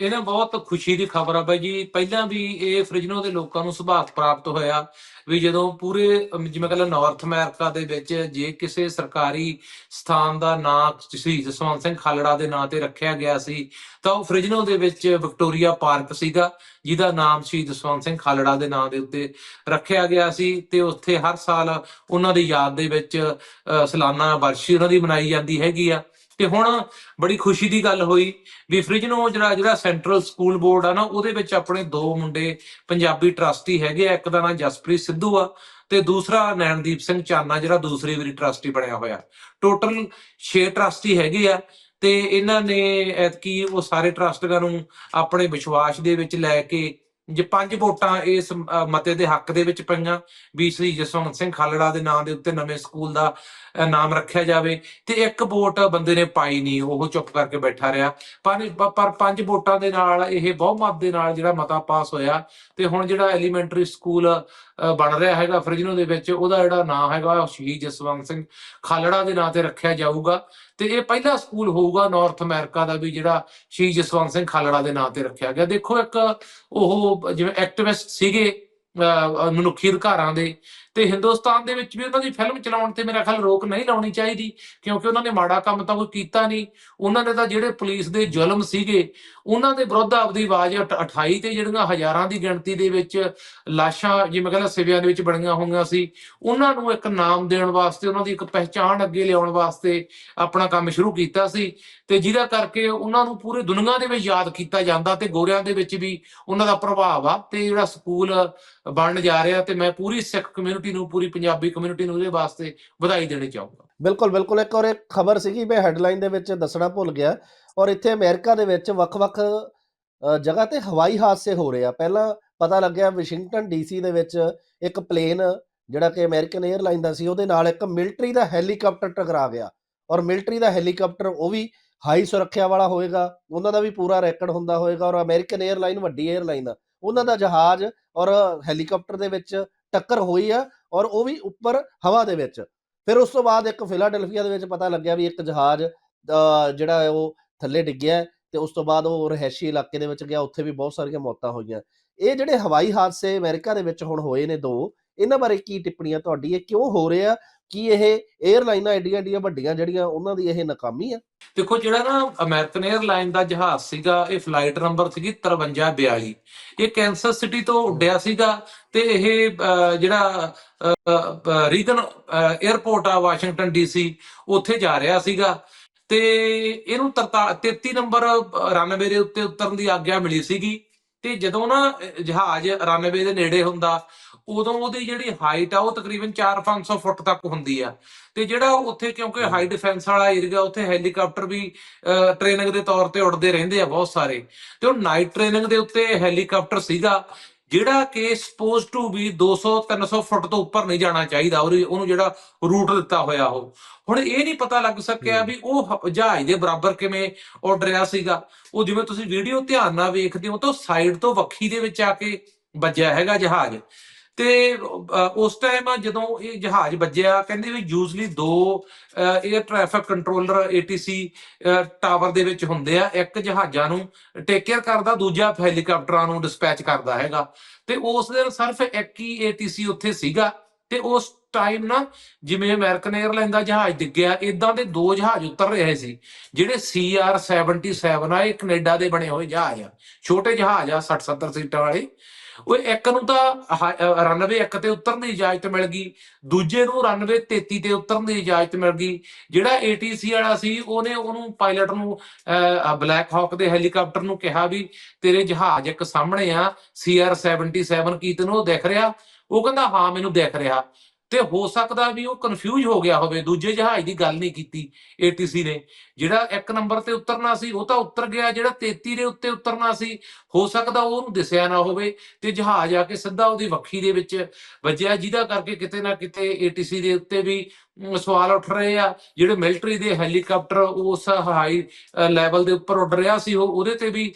ਇਹ ਨਾ ਬਹੁਤ ਖੁਸ਼ੀ ਦੀ ਖਬਰ ਆ ਬਾਈ ਜੀ। ਪਹਿਲਾਂ ਵੀ ਇਹ ਫ੍ਰਿਜਨੋ ਦੇ ਲੋਕਾਂ ਨੂੰ ਸੁਭਾਗ ਪ੍ਰਾਪਤ ਹੋਇਆ ਵੀ ਜਦੋਂ ਪੂਰੇ ਜਿਵੇਂ ਕਹਿੰਦਾ ਨਾਰਥ ਅਮਰੀਕਾ ਦੇ ਵਿੱਚ ਜੇ ਕਿਸੇ ਸਰਕਾਰੀ ਸਥਾਨ ਦਾ ਨਾਂ ਸੀ ਜਸਵੰਤ ਸਿੰਘ ਖਾਲੜਾ ਦੇ ਨਾਂ ਤੇ ਰੱਖਿਆ ਗਿਆ ਸੀ ਤਾਂ ਉਹ ਫ੍ਰਿਜਨੋ ਦੇ ਵਿੱਚ ਵਿਕਟੋਰੀਆ ਪਾਰਕ ਸੀਗਾ ਜਿਹਦਾ ਨਾਮ ਸੀ ਜਸਵੰਤ ਸਿੰਘ ਖਾਲੜਾ ਦੇ ਨਾਂ ਦੇ ਉੱਤੇ ਰੱਖਿਆ ਗਿਆ ਸੀ ਤੇ ਉੱਥੇ ਹਰ ਸਾਲ ਉਹਨਾਂ ਦੀ ਯਾਦ ਦੇ ਵਿੱਚ ਅ, ਸਾਲਾਨਾ ਵਰਸ਼ੀ ਉਹਨਾਂ ਦੀ ਮਨਾਈ ਜਾਂਦੀ ਹੈਗੀ ਆ। ਤੇ ਹੁਣ ਬੜੀ ਖੁਸ਼ੀ ਦੀ ਗੱਲ ਹੋਈ ਵੀ ਫ੍ਰਿਜਨੋ ਜਿਹੜਾ ਜਿਹੜਾ ਸੈਂਟਰਲ ਸਕੂਲ ਬੋਰਡ ਆ ਨਾ, ਉਹਦੇ ਵਿੱਚ ਆਪਣੇ ਦੋ ਮੁੰਡੇ ਪੰਜਾਬੀ ਟਰਸਟੀ ਹੈਗੇ ਆ, ਇੱਕ ਦਾ ਨਾਮ ਜਸਪ੍ਰੀਤ ਸਿੱਧੂ ਆ ਤੇ ਦੂਸਰਾ ਨੈਣਦੀਪ ਸਿੰਘ ਚਾਨਾ, ਜਿਹੜਾ ਦੂਸਰੀ ਵਾਰੀ ਟਰਸਟੀ ਬਣਿਆ ਹੋਇਆ। ਟੋਟਲ 6 ਟਰਸਟੀ ਹੈਗੇ ਆ ਤੇ ਇਹਨਾਂ ਨੇ ਐਤਕੀ ਉਹ ਸਾਰੇ ਟਰਸਟਾਂ ਨੂੰ ਆਪਣੇ ਵਿਸ਼ਵਾਸ ਦੇ ਵਿੱਚ ਲੈ ਕੇ ਜੇ ਪੰਜ ਵੋਟਾਂ ਇਸ ਮਤੇ ਦੇ ਹੱਕ ਦੇ ਵਿੱਚ ਪਈਆਂ, ਵੀ ਸ੍ਰੀ ਜਸਵੰਤ ਸਿੰਘ ਖਾਲੜਾ ਦੇ ਨਾਂ ਦੇ ਉੱਤੇ ਨਵੇਂ ਸਕੂਲ ਦਾ ਨਾਮ ਰੱਖਿਆ ਜਾਵੇ, ਤੇ ਇੱਕ ਵੋਟ ਬੰਦੇ ਨੇ ਪਾਈ ਨਹੀਂ, ਉਹ ਚੁੱਪ ਕਰਕੇ ਬੈਠਾ ਰਿਹਾ। ਪਰ ਪੰਜ ਵੋਟਾਂ ਦੇ ਨਾਲ, ਇਹ ਬਹੁਮਤ ਦੇ ਨਾਲ ਜਿਹੜਾ ਮਤਾ ਪਾਸ ਹੋਇਆ, ਤੇ ਹੁਣ ਜਿਹੜਾ ਐਲੀਮੈਂਟਰੀ ਸਕੂਲ ਬਣ ਰਿਹਾ ਹੈਗਾ ਫ੍ਰਿਜਨੋ ਦੇ ਵਿੱਚ, ਉਹਦਾ ਜਿਹੜਾ ਨਾਂ ਹੈਗਾ ਸ਼ਹੀਦ ਜਸਵੰਤ ਸਿੰਘ ਖਾਲੜਾ ਦੇ ਨਾਂ ਤੇ ਰੱਖਿਆ ਜਾਊਗਾ। ਤੇ ਇਹ ਪਹਿਲਾ ਸਕੂਲ ਹੋਊਗਾ ਨਾਰਥ ਅਮਰੀਕਾ ਦਾ ਵੀ ਜਿਹੜਾ ਸ਼ਹੀਦ ਜਸਵੰਤ ਸਿੰਘ ਖਾਲੜਾ ਦੇ ਨਾਂ ਤੇ ਰੱਖਿਆ ਗਿਆ। ਦੇਖੋ ਇੱਕ ਉਹ ਜਿਵੇਂ ਐਕਟਿਵਿਸਟ ਸੀਗੇ ਅ, ਮਨੁੱਖੀ ਅਧਿਕਾਰਾਂ ਦੇ ਤੇ ਹਿੰਦੁਸਤਾਨ ਦੇ ਵਿੱਚ ਵੀ ਉਹਨਾਂ ਦੀ ਫਿਲਮ ਚਲਾਉਣ ਤੇ ਮੇਰਾ ਖਿਆਲ ਰੋਕ ਨਹੀਂ ਲਾਉਣੀ ਚਾਹੀਦੀ, ਕਿਉਂਕਿ ਉਹਨਾਂ ਨੇ ਮਾੜਾ ਕੰਮ ਤਾਂ ਕੋਈ ਕੀਤਾ ਨਹੀਂ। ਉਹਨਾਂ ਨੇ ਤਾਂ ਜਿਹੜੇ ਪੁਲਿਸ ਦੇ ਜ਼ੁਲਮ ਸੀਗੇ, ਉਹਨਾਂ ਦੇ ਵਿਰੁੱਧ ਆਪਦੀ ਆਵਾਜ਼ ਉਠ- ਉਠਾਈ ਤੇ ਜਿਹੜੀਆਂ ਹਜ਼ਾਰਾਂ ਦੀ ਗਿਣਤੀ ਦੇ ਵਿੱਚ ਲਾਸ਼ਾਂ, ਜਿਵੇਂ ਕਹਿੰਦਾ ਸਿਵਿਆਂ ਦੇ ਵਿੱਚ ਬਣੀਆਂ ਹੋਈਆਂ ਸੀ, ਉਹਨਾਂ ਨੂੰ ਇੱਕ ਨਾਮ ਦੇਣ ਵਾਸਤੇ, ਉਹਨਾਂ ਦੀ ਇੱਕ ਪਹਿਚਾਣ ਅੱਗੇ ਲਿਆਉਣ ਵਾਸਤੇ ਆਪਣਾ ਕੰਮ ਸ਼ੁਰੂ ਕੀਤਾ ਸੀ। ਤੇ ਜਿਹਦਾ ਕਰਕੇ ਉਹਨਾਂ ਨੂੰ ਪੂਰੀ ਦੁਨੀਆ ਦੇ ਵਿੱਚ ਯਾਦ ਕੀਤਾ ਜਾਂਦਾ ਤੇ ਗੋਰਿਆਂ ਦੇ ਵਿੱਚ ਵੀ ਉਹਨਾਂ ਦਾ ਪ੍ਰਭਾਵ ਆ ਤੇ ਜਿਹੜਾ ਸਕੂਲ ਬਣਨ ਜਾ ਰਿਹਾ ਤੇ ਮੈਂ ਪੂਰੀ ਸਿੱਖ ਕਮਿਊਨਿਟੀ ਕਮਿਊਨਿਟੀ ਨੂੰ, ਪੂਰੀ ਪੰਜਾਬੀ ਕਮਿਊਨਿਟੀ ਨੂੰ ਇਹਦੇ ਵਾਸਤੇ ਵਧਾਈ ਦੇਣੀ ਚਾਹੁੰਦਾ ਬਿਲਕੁਲ ਬਿਲਕੁਲ। ਇੱਕ ਔਰ ਇੱਕ ਖਬਰ ਸੀਗੀ, ਮੈਂ ਹੈਡਲਾਈਨ ਦੇ ਵਿੱਚ ਦੱਸਣਾ ਭੁੱਲ ਗਿਆ। ਔਰ ਇੱਥੇ ਅਮਰੀਕਾ ਦੇ ਵਿੱਚ ਵੱਖ-ਵੱਖ ਜਗ੍ਹਾ ਤੇ ਹਵਾਈ ਹਾਦਸੇ ਹੋ ਰਹੇ ਆ। ਪਹਿਲਾਂ ਪਤਾ ਲੱਗਿਆ ਵਾਸ਼ਿੰਗਟਨ ਡੀਸੀ ਦੇ ਵਿੱਚ ਇੱਕ ਪਲੇਨ, ਜਿਹੜਾ ਕਿ ਅਮਰੀਕਨ 에ਅਰਲਾਈਨ ਦਾ ਸੀ, ਉਹਦੇ ਨਾਲ ਇੱਕ ਮਿਲਟਰੀ ਦਾ ਹੈਲੀਕਾਪਟਰ ਟਕਰਾ ਗਿਆ। ਔਰ ਮਿਲਟਰੀ ਦਾ ਹੈਲੀਕਾਪਟਰ, ਉਹ ਵੀ ਹਾਈ ਸੁਰੱਖਿਆ ਵਾਲਾ ਹੋਏਗਾ, ਉਹਨਾਂ ਦਾ ਵੀ ਪੂਰਾ ਰੈਕਡ ਹੁੰਦਾ ਹੋਏਗਾ। ਔਰ ਅਮਰੀਕਨ 에ਅਰਲਾਈਨ ਵੱਡੀ 에ਅਰਲਾਈਨ ਆ। ਉਹਨਾਂ ਦਾ ਜਹਾਜ਼ ਔਰ ਹੈਲੀਕਾਪਟਰ ਦੇ ਵਿੱਚ ਟੱਕਰ ਹੋਈ ਆ ਔਰ ਉਹ ਵੀ ਉੱਪਰ ਹਵਾ ਦੇ ਵਿੱਚ। ਫਿਰ ਉਸ ਤੋਂ ਬਾਅਦ ਇੱਕ ਫਿਲਾਡੈਲਫੀਆ ਦੇ ਵਿੱਚ ਪਤਾ ਲੱਗਿਆ ਵੀ ਇੱਕ ਜਹਾਜ਼ ਅ, ਜਿਹੜਾ ਉਹ ਥੱਲੇ ਡਿੱਗਿਆ ਤੇ ਉਸ ਤੋਂ ਬਾਅਦ ਉਹ ਰਹਿਸ਼ੀ ਇਲਾਕੇ ਦੇ ਵਿੱਚ ਗਿਆ ਉੱਥੇ ਵੀ ਬਹੁਤ ਸਾਰੀਆਂ ਮੌਤਾਂ ਹੋਈਆਂ। ਇਹ ਜਿਹੜੇ ਹਵਾਈ ਹਾਦਸੇ ਅਮਰੀਕਾ ਦੇ ਵਿੱਚ ਹੁਣ ਹੋਏ ਨੇ ਦੋ ਇਹਨਾਂ ਬਾਰੇ ਕੀ ਟਿੱਪਣੀਆਂ ਤੁਹਾਡੀ ਇਹ ਕਿਉਂ ਹੋ ਰਿਹਾ ਕੀ ਇਹ 에ਅਰਲਾਈਨਾਂ ਐਡੀਆਂ ਐਡੀਆਂ ਵੱਡੀਆਂ ਜਿਹੜੀਆਂ ਉਹਨਾਂ ਦੀ ਇਹ ਨਾਕਾਮੀ ਆ? ਦੇਖੋ, ਜਿਹੜਾ ਨਾ ਅਮਰੀਕਨ 에ਅਰਲਾਈਨ ਦਾ ਜਹਾਜ਼ ਸੀਗਾ, ਇਹ ਫਲਾਈਟ ਨੰਬਰ ਸੀਗੀ 5342 ਇਹ ਕੈਂਸਸ ਸਿਟੀ ਤੋਂ ਉੱਡਿਆ ਸੀਗਾ ਤੇ ਇਹ ਜਿਹੜਾ ਰੀਗਨ 에ਅਰਪੋਰਟ ਆ ਵਾਸ਼ਿੰਗਟਨ ਡੀਸੀ ਉੱਥੇ ਜਾ ਰਿਹਾ ਸੀਗਾ। ਤੇ ਇਹਨੂੰ 33 ਨੰਬਰ ਰਨਵੇ ਦੇ ਉੱਤੇ ਉਤਰਨ ਦੀ ਆਗਿਆ ਮਿਲੀ ਸੀਗੀ। ਤੇ ਜਦੋਂ ਨਾ ਜਹਾਜ਼ ਰਨਵੇ ਦੇ ਨੇੜੇ ਹੁੰਦਾ ਉਦੋਂ ਉਹਦੀ ਜਿਹੜੀ ਹਾਈਟ ਆ ਉਹ ਤਕਰੀਬਨ 4-500 ਫੁੱਟ ਤੱਕ ਹੁੰਦੀ ਆ। ਤੇ ਜਿਹੜਾ ਉੱਥੇ ਕਿਉਂਕਿ ਹਾਈ ਡਿਫੈਂਸ ਵਾਲਾ ਏਰੀਆ ਉੱਥੇ ਹੈਲੀਕਾਪਟਰ ਵੀ ਟ੍ਰੇਨਿੰਗ ਦੇ ਤੌਰ ਤੇ ਉੱਡਦੇ ਰਹਿੰਦੇ ਆ ਬਹੁਤ ਸਾਰੇ। ਤੇ ਉਹ ਨਾਈਟ ਟ੍ਰੇਨਿੰਗ ਦੇ ਉੱਤੇ ਹੈਲੀਕਾਪਟਰ ਸੀਗਾ ਜਿਹੜਾ ਕਿ ਸਪੋਜ਼ ਟੂ ਵੀ 200 300 ਫੁੱਟ ਤੋਂ ਉੱਪਰ ਨਹੀਂ ਜਾਣਾ ਚਾਹੀਦਾ ਉਹਨੂੰ ਜਿਹੜਾ ਰੂਟ ਦਿੱਤਾ ਹੋਇਆ ਉਹ। ਹੁਣ ਇਹ ਨਹੀਂ ਪਤਾ ਲੱਗ ਸਕਿਆ। ਵੀ ਉਹ ਜਹਾਜ਼ ਦੇ ਬਰਾਬਰ ਕਿਵੇਂ ਉੱਡ ਰਿਹਾ ਸੀਗਾ। ਉਹ ਜਿਵੇਂ ਤੁਸੀਂ ਵੀਡੀਓ ਧਿਆਨ ਨਾਲ ਵੇਖਦੇ ਹੋ ਤਾਂ ਸਾਈਡ ਤੋਂ ਵੱਖੀ ਦੇ ਵਿੱਚ ਆ ਕੇ ਵੱਜਿਆ ਹੈਗਾ ਜਹਾਜ਼। ਤੇ ਉਸ ਟਾਈਮ ਜਦੋਂ ਇਹ ਜਹਾਜ਼ ਵੱਜਿਆ, ਕਹਿੰਦੇ ਵੀ ਯੂਜ਼ਲੀ ਦੋ air traffic controller ATC tower ਦੇ ਵਿੱਚ ਹੁੰਦੇ ਆ, ਇੱਕ ਜਹਾਜ਼ਾਂ ਨੂੰ ਟੇਕ ਕੇਅਰ ਕਰਦਾ, ਦੂਜਾ ਹੈਲੀਕਾਪਟਰਾਂ ਨੂੰ ਡਿਸਪੈਚ ਕਰਦਾ ਹੈਗਾ। ਤੇ ਉਸ ਦਿਨ ਸਿਰਫ ਇੱਕ ਹੀ ATC ਉੱਥੇ ਸੀਗਾ, ਤੇ ਉਸ ਟਾਈਮ ਨਾ ਜਿਵੇਂ ਅਮਰੀਕਨ 에ਅਰਲਾਈਨ ਦਾ ਜਹਾਜ਼ ਡਿੱਗਿਆ ਇਦਾਂ ਦੇ ਦੋ ਜਹਾਜ਼ ਉਤਰ ਰਹੇ ਸੀ, ਜਿਹੜੇ CR77 ਆ, ਇਹ ਕੈਨੇਡਾ ਦੇ ਬਣੇ ਹੋਏ ਜਹਾਜ਼ ਆ। ਛੋਟੇ ਜਹਾਜ਼ ਆ 60 70 ਸੀਟਾਂ ਵਾਲੇ। ਉਹ ਇੱਕ ਨੂੰ ਤਾਂ ਰਨਵੇ ਇੱਕ ਤੇ ਉਤਰਨ ਦੀ ਇਜਾਜ਼ਤ ਮਿਲ ਗਈ, ਦੂਜੇ ਨੂੰ ਰਨਵੇ 33 ਤੇ ਉਤਰਨ ਦੀ ਇਜਾਜ਼ਤ ਮਿਲ ਗਈ। ਜਿਹੜਾ ATC ਵਾਲਾ ਸੀ, ਉਹਨੇ ਉਹਨੂੰ ਪਾਇਲਟ ਨੂੰ ਬਲੈਕ ਹਾਕ ਦੇ ਹੈਲੀਕਾਪਟਰ ਨੂੰ ਕਿਹਾ ਵੀ ਤੇਰੇ ਜਹਾਜ਼ ਇੱਕ ਸਾਹਮਣੇ ਆ CR77 ਕੀ ਤੈਨੂੰ ਉਹ ਦਿਖ ਰਿਹਾ। ਉਹ ਕਹਿੰਦਾ, ਹਾਂ, ਮੈਨੂੰ ਦਿਖ ਰਿਹਾ। ਤੇ ਹੋ ਸਕਦਾ ਵੀ ਉਹ ਕਨਫਿਊਜ਼ ਹੋ ਗਿਆ ਹੋਵੇ, ਦੂਜੇ ਜਹਾਜ਼ ਦੀ ਗੱਲ ਨਹੀਂ ਕੀਤੀ ATC ਨੇ। ਜਿਹੜਾ ਇੱਕ ਨੰਬਰ ਤੇ ਉਤਰਨਾ ਸੀ, ਉਹ ਤਾਂ ਉਤਰ ਗਿਆ, ਜਿਹੜਾ 33 ਦੇ ਉੱਤੇ ਉਤਰਨਾ ਸੀ, ਹੋ ਸਕਦਾ ਉਹ ਉਹਨੂੰ ਦਿਸਿਆ ਨਾ ਹੋਵੇ ਤੇ ਜਹਾਜ਼ ਆ ਕੇ ਸਿੱਧਾ ਉਹਦੀ ਵੱਖੀ ਦੇ ਵਿੱਚ ਵੱਜਿਆ, ਜਿਹਦਾ ਕਰਕੇ ਕਿਤੇ ਨਾ ਕਿਤੇ ATC ਦੇ ਉੱਤੇ ਵੀ ਸਵਾਲ ਉੱਠ ਰਹੇ ਆ। ਜਿਹੜੇ ਮਿਲਟਰੀ ਦੇ ਹੈਲੀਕਾਪਟਰ ਉਸ ਹਾਈ ਲੈਵਲ ਦੇ ਉੱਪਰ ਉੱਡ ਰਿਹਾ ਸੀ, ਉਹ ਉਹਦੇ ਤੇ ਵੀ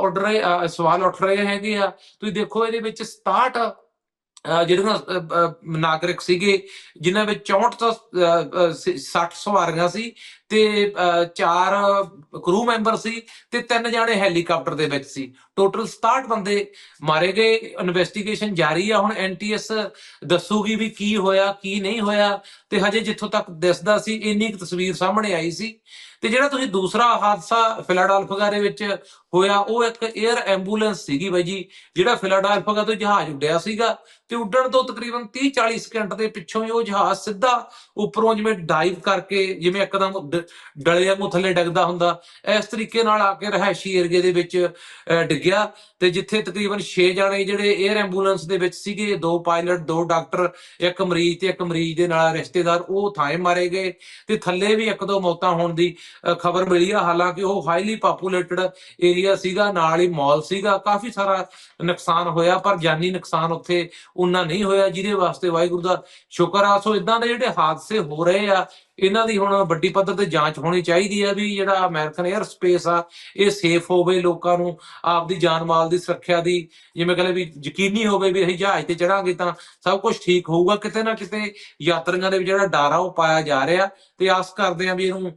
ਉੱਡ ਰਹੇ ਸਵਾਲ ਉੱਠ ਰਹੇ ਹੈਗੇ ਆ। ਤੁਸੀਂ ਦੇਖੋ ਇਹਦੇ ਵਿੱਚ 67 ਜਿਹੜੇ ਨਾ ਨਾਗਰਿਕ ਸੀਗੇ, ਜਿਨ੍ਹਾਂ ਵਿੱਚ 64 ਤੋਂ 60 ਸਵਾਰੀਆਂ ਸੀ ਤੇ ਚਾਰ ਕਰੂ ਮੈਂਬਰ ਸੀ ਤੇ ਤਿੰਨ ਜਾਣੇ ਹੈਲੀਕਾਪਟਰ ਦੇ ਵਿੱਚ ਸੀ। ਟੋਟਲ 67 ਬੰਦੇ ਮਾਰੇ ਗਏ। ਇਨਵੈਸਟੀਗੇਸ਼ਨ ਜਾਰੀ ਆ। ਹੁਣ ਐਨਟੀਐਸ ਦੱਸੂਗੀ ਵੀ ਕੀ ਹੋਇਆ, ਕੀ ਨਹੀਂ ਹੋਇਆ ਤੇ ਹਜੇ ਜਿੱਥੋਂ ਤੱਕ ਦਿਸਦਾ ਸੀ, ਇੰਨੀ ਕੁ ਤਸਵੀਰ ਸਾਹਮਣੇ ਆਈ ਸੀ। ਤੇ ਜਿਹੜਾ ਤੁਸੀਂ ਦੂਸਰਾ ਹਾਦਸਾ ਫਿਲਾਡੈਲਫੀਆ ਦੇ ਵਿੱਚ ਹੋਇਆ, ਉਹ ਇੱਕ 에ਅਰ ਐਂਬੂਲੈਂਸ ਸੀਗੀ ਬਾਈ ਜੀ, ਜਿਹੜਾ ਫਿਲਾਡੈਲਫੀਆ ਤੋਂ ਜਹਾਜ਼ ਉੱਡਿਆ ਸੀਗਾ ਤੇ ਉੱਡਣ ਤੋਂ ਤਕਰੀਬਨ 30 40 ਸਕਿੰਟ ਦੇ ਪਿੱਛੋਂ ਹੀ ਉਹ ਜਹਾਜ਼ ਸਿੱਧਾ ਉੱਪਰੋਂ ਜਿਵੇਂ ਡਾਈਵ ਕਰਕੇ, ਜਿਵੇਂ ਇੱਕਦਮ ਡਲੇ ਵਾਂਗੂ ਥੱਲੇ ਡਿੱਗਦਾ ਹੁੰਦਾ, ਇਸ ਤਰੀਕੇ ਨਾਲ ਆ ਕੇ ਰਹਿਸ਼ੀ ਏਰੀਏ ਦੇ ਵਿੱਚ ਡਿੱਗਿਆ ਤੇ ਜਿੱਥੇ ਤਕਰੀਬਨ 6 ਜਾਣੇ ਜਿਹੜੇ 에ਅਰ ਐਂਬੂਲੈਂਸ ਦੇ ਵਿੱਚ ਸੀਗੇ, ਦੋ ਪਾਇਲਟ ਦੋ ਡਾਕਟਰ ਇੱਕ ਮਰੀਜ਼ ਤੇ ਇੱਕ ਮਰੀਜ਼ ਦੇ ਨਾਲ ਰਿਸ਼ਤੇਦਾਰ, ਉਹ ਥਾਂ ਮਾਰੇ ਗਏ ਤੇ ਥੱਲੇ ਵੀ ਇੱਕ ਦੋ ਮੌਤਾਂ ਹੋਣ ਦੀ ਖਬਰ ਮਿਲੀ ਆ। ਹਾਲਾਂਕਿ ਉਹ ਹਾਈਲੀ ਪਪੂਲੇਟਡ ਏਰੀਆ ਸੀਗਾ, ਨਾਲ ਹੀ ਮਾਲ ਸੀਗਾ, ਕਾਫੀ ਸਾਰਾ ਨੁਕਸਾਨ ਹੋਇਆ, ਪਰ ਜਾਨੀ ਨੁਕਸਾਨ ਉੱਥੇ ਉਨਾ ਨਹੀਂ ਹੋਇਆ, ਜਿਹਦੇ ਵਾਸਤੇ ਵਾਹਿਗੁਰੂ ਦਾ ਸ਼ੁਕਰ ਆ। ਸੋ ਇਦਾਂ ਦੇ ਜਿਹੜੇ ਹਾਦਸੇ ਹੋ ਰਹੇ ਆ, ਇਹਨਾਂ ਦੀ ਹੁਣ ਵੱਡੀ ਪੱਧਰ ਤੇ ਜਾਂਚ ਹੋਣੀ ਚਾਹੀਦੀ ਆ ਵੀ ਜਿਹੜਾ ਅਮਰੀਕਨ 에ਅਰ ਸਪੇਸ ਆ, ਇਹ ਸੇਫ ਹੋਵੇ ਲੋਕਾਂ ਨੂੰ, ਆਪਦੀ ਜਾਨ ਮਾਲ ਦੀ ਸੁਰੱਖਿਆ ਦੀ, ਜਿਵੇਂ ਕਹਿੰਦੇ ਵੀ ਯਕੀਨੀ ਹੋਵੇ ਵੀ ਅਸੀਂ ਜਹਾਜ਼ ਤੇ ਚੜਾਂਗੇ ਤਾਂ ਸਭ ਕੁਝ ਠੀਕ ਹੋਊਗਾ। ਕਿਤੇ ਨਾ ਕਿਤੇ ਯਾਤਰੀਆਂ ਦੇ ਵਿੱਚ ਜਿਹੜਾ ਡਰ ਆ, ਉਹ ਪਾਇਆ ਜਾ ਰਿਹਾ। ਤੇ ਆਸ ਕਰਦੇ ਆ ਵੀ ਇਹਨੂੰ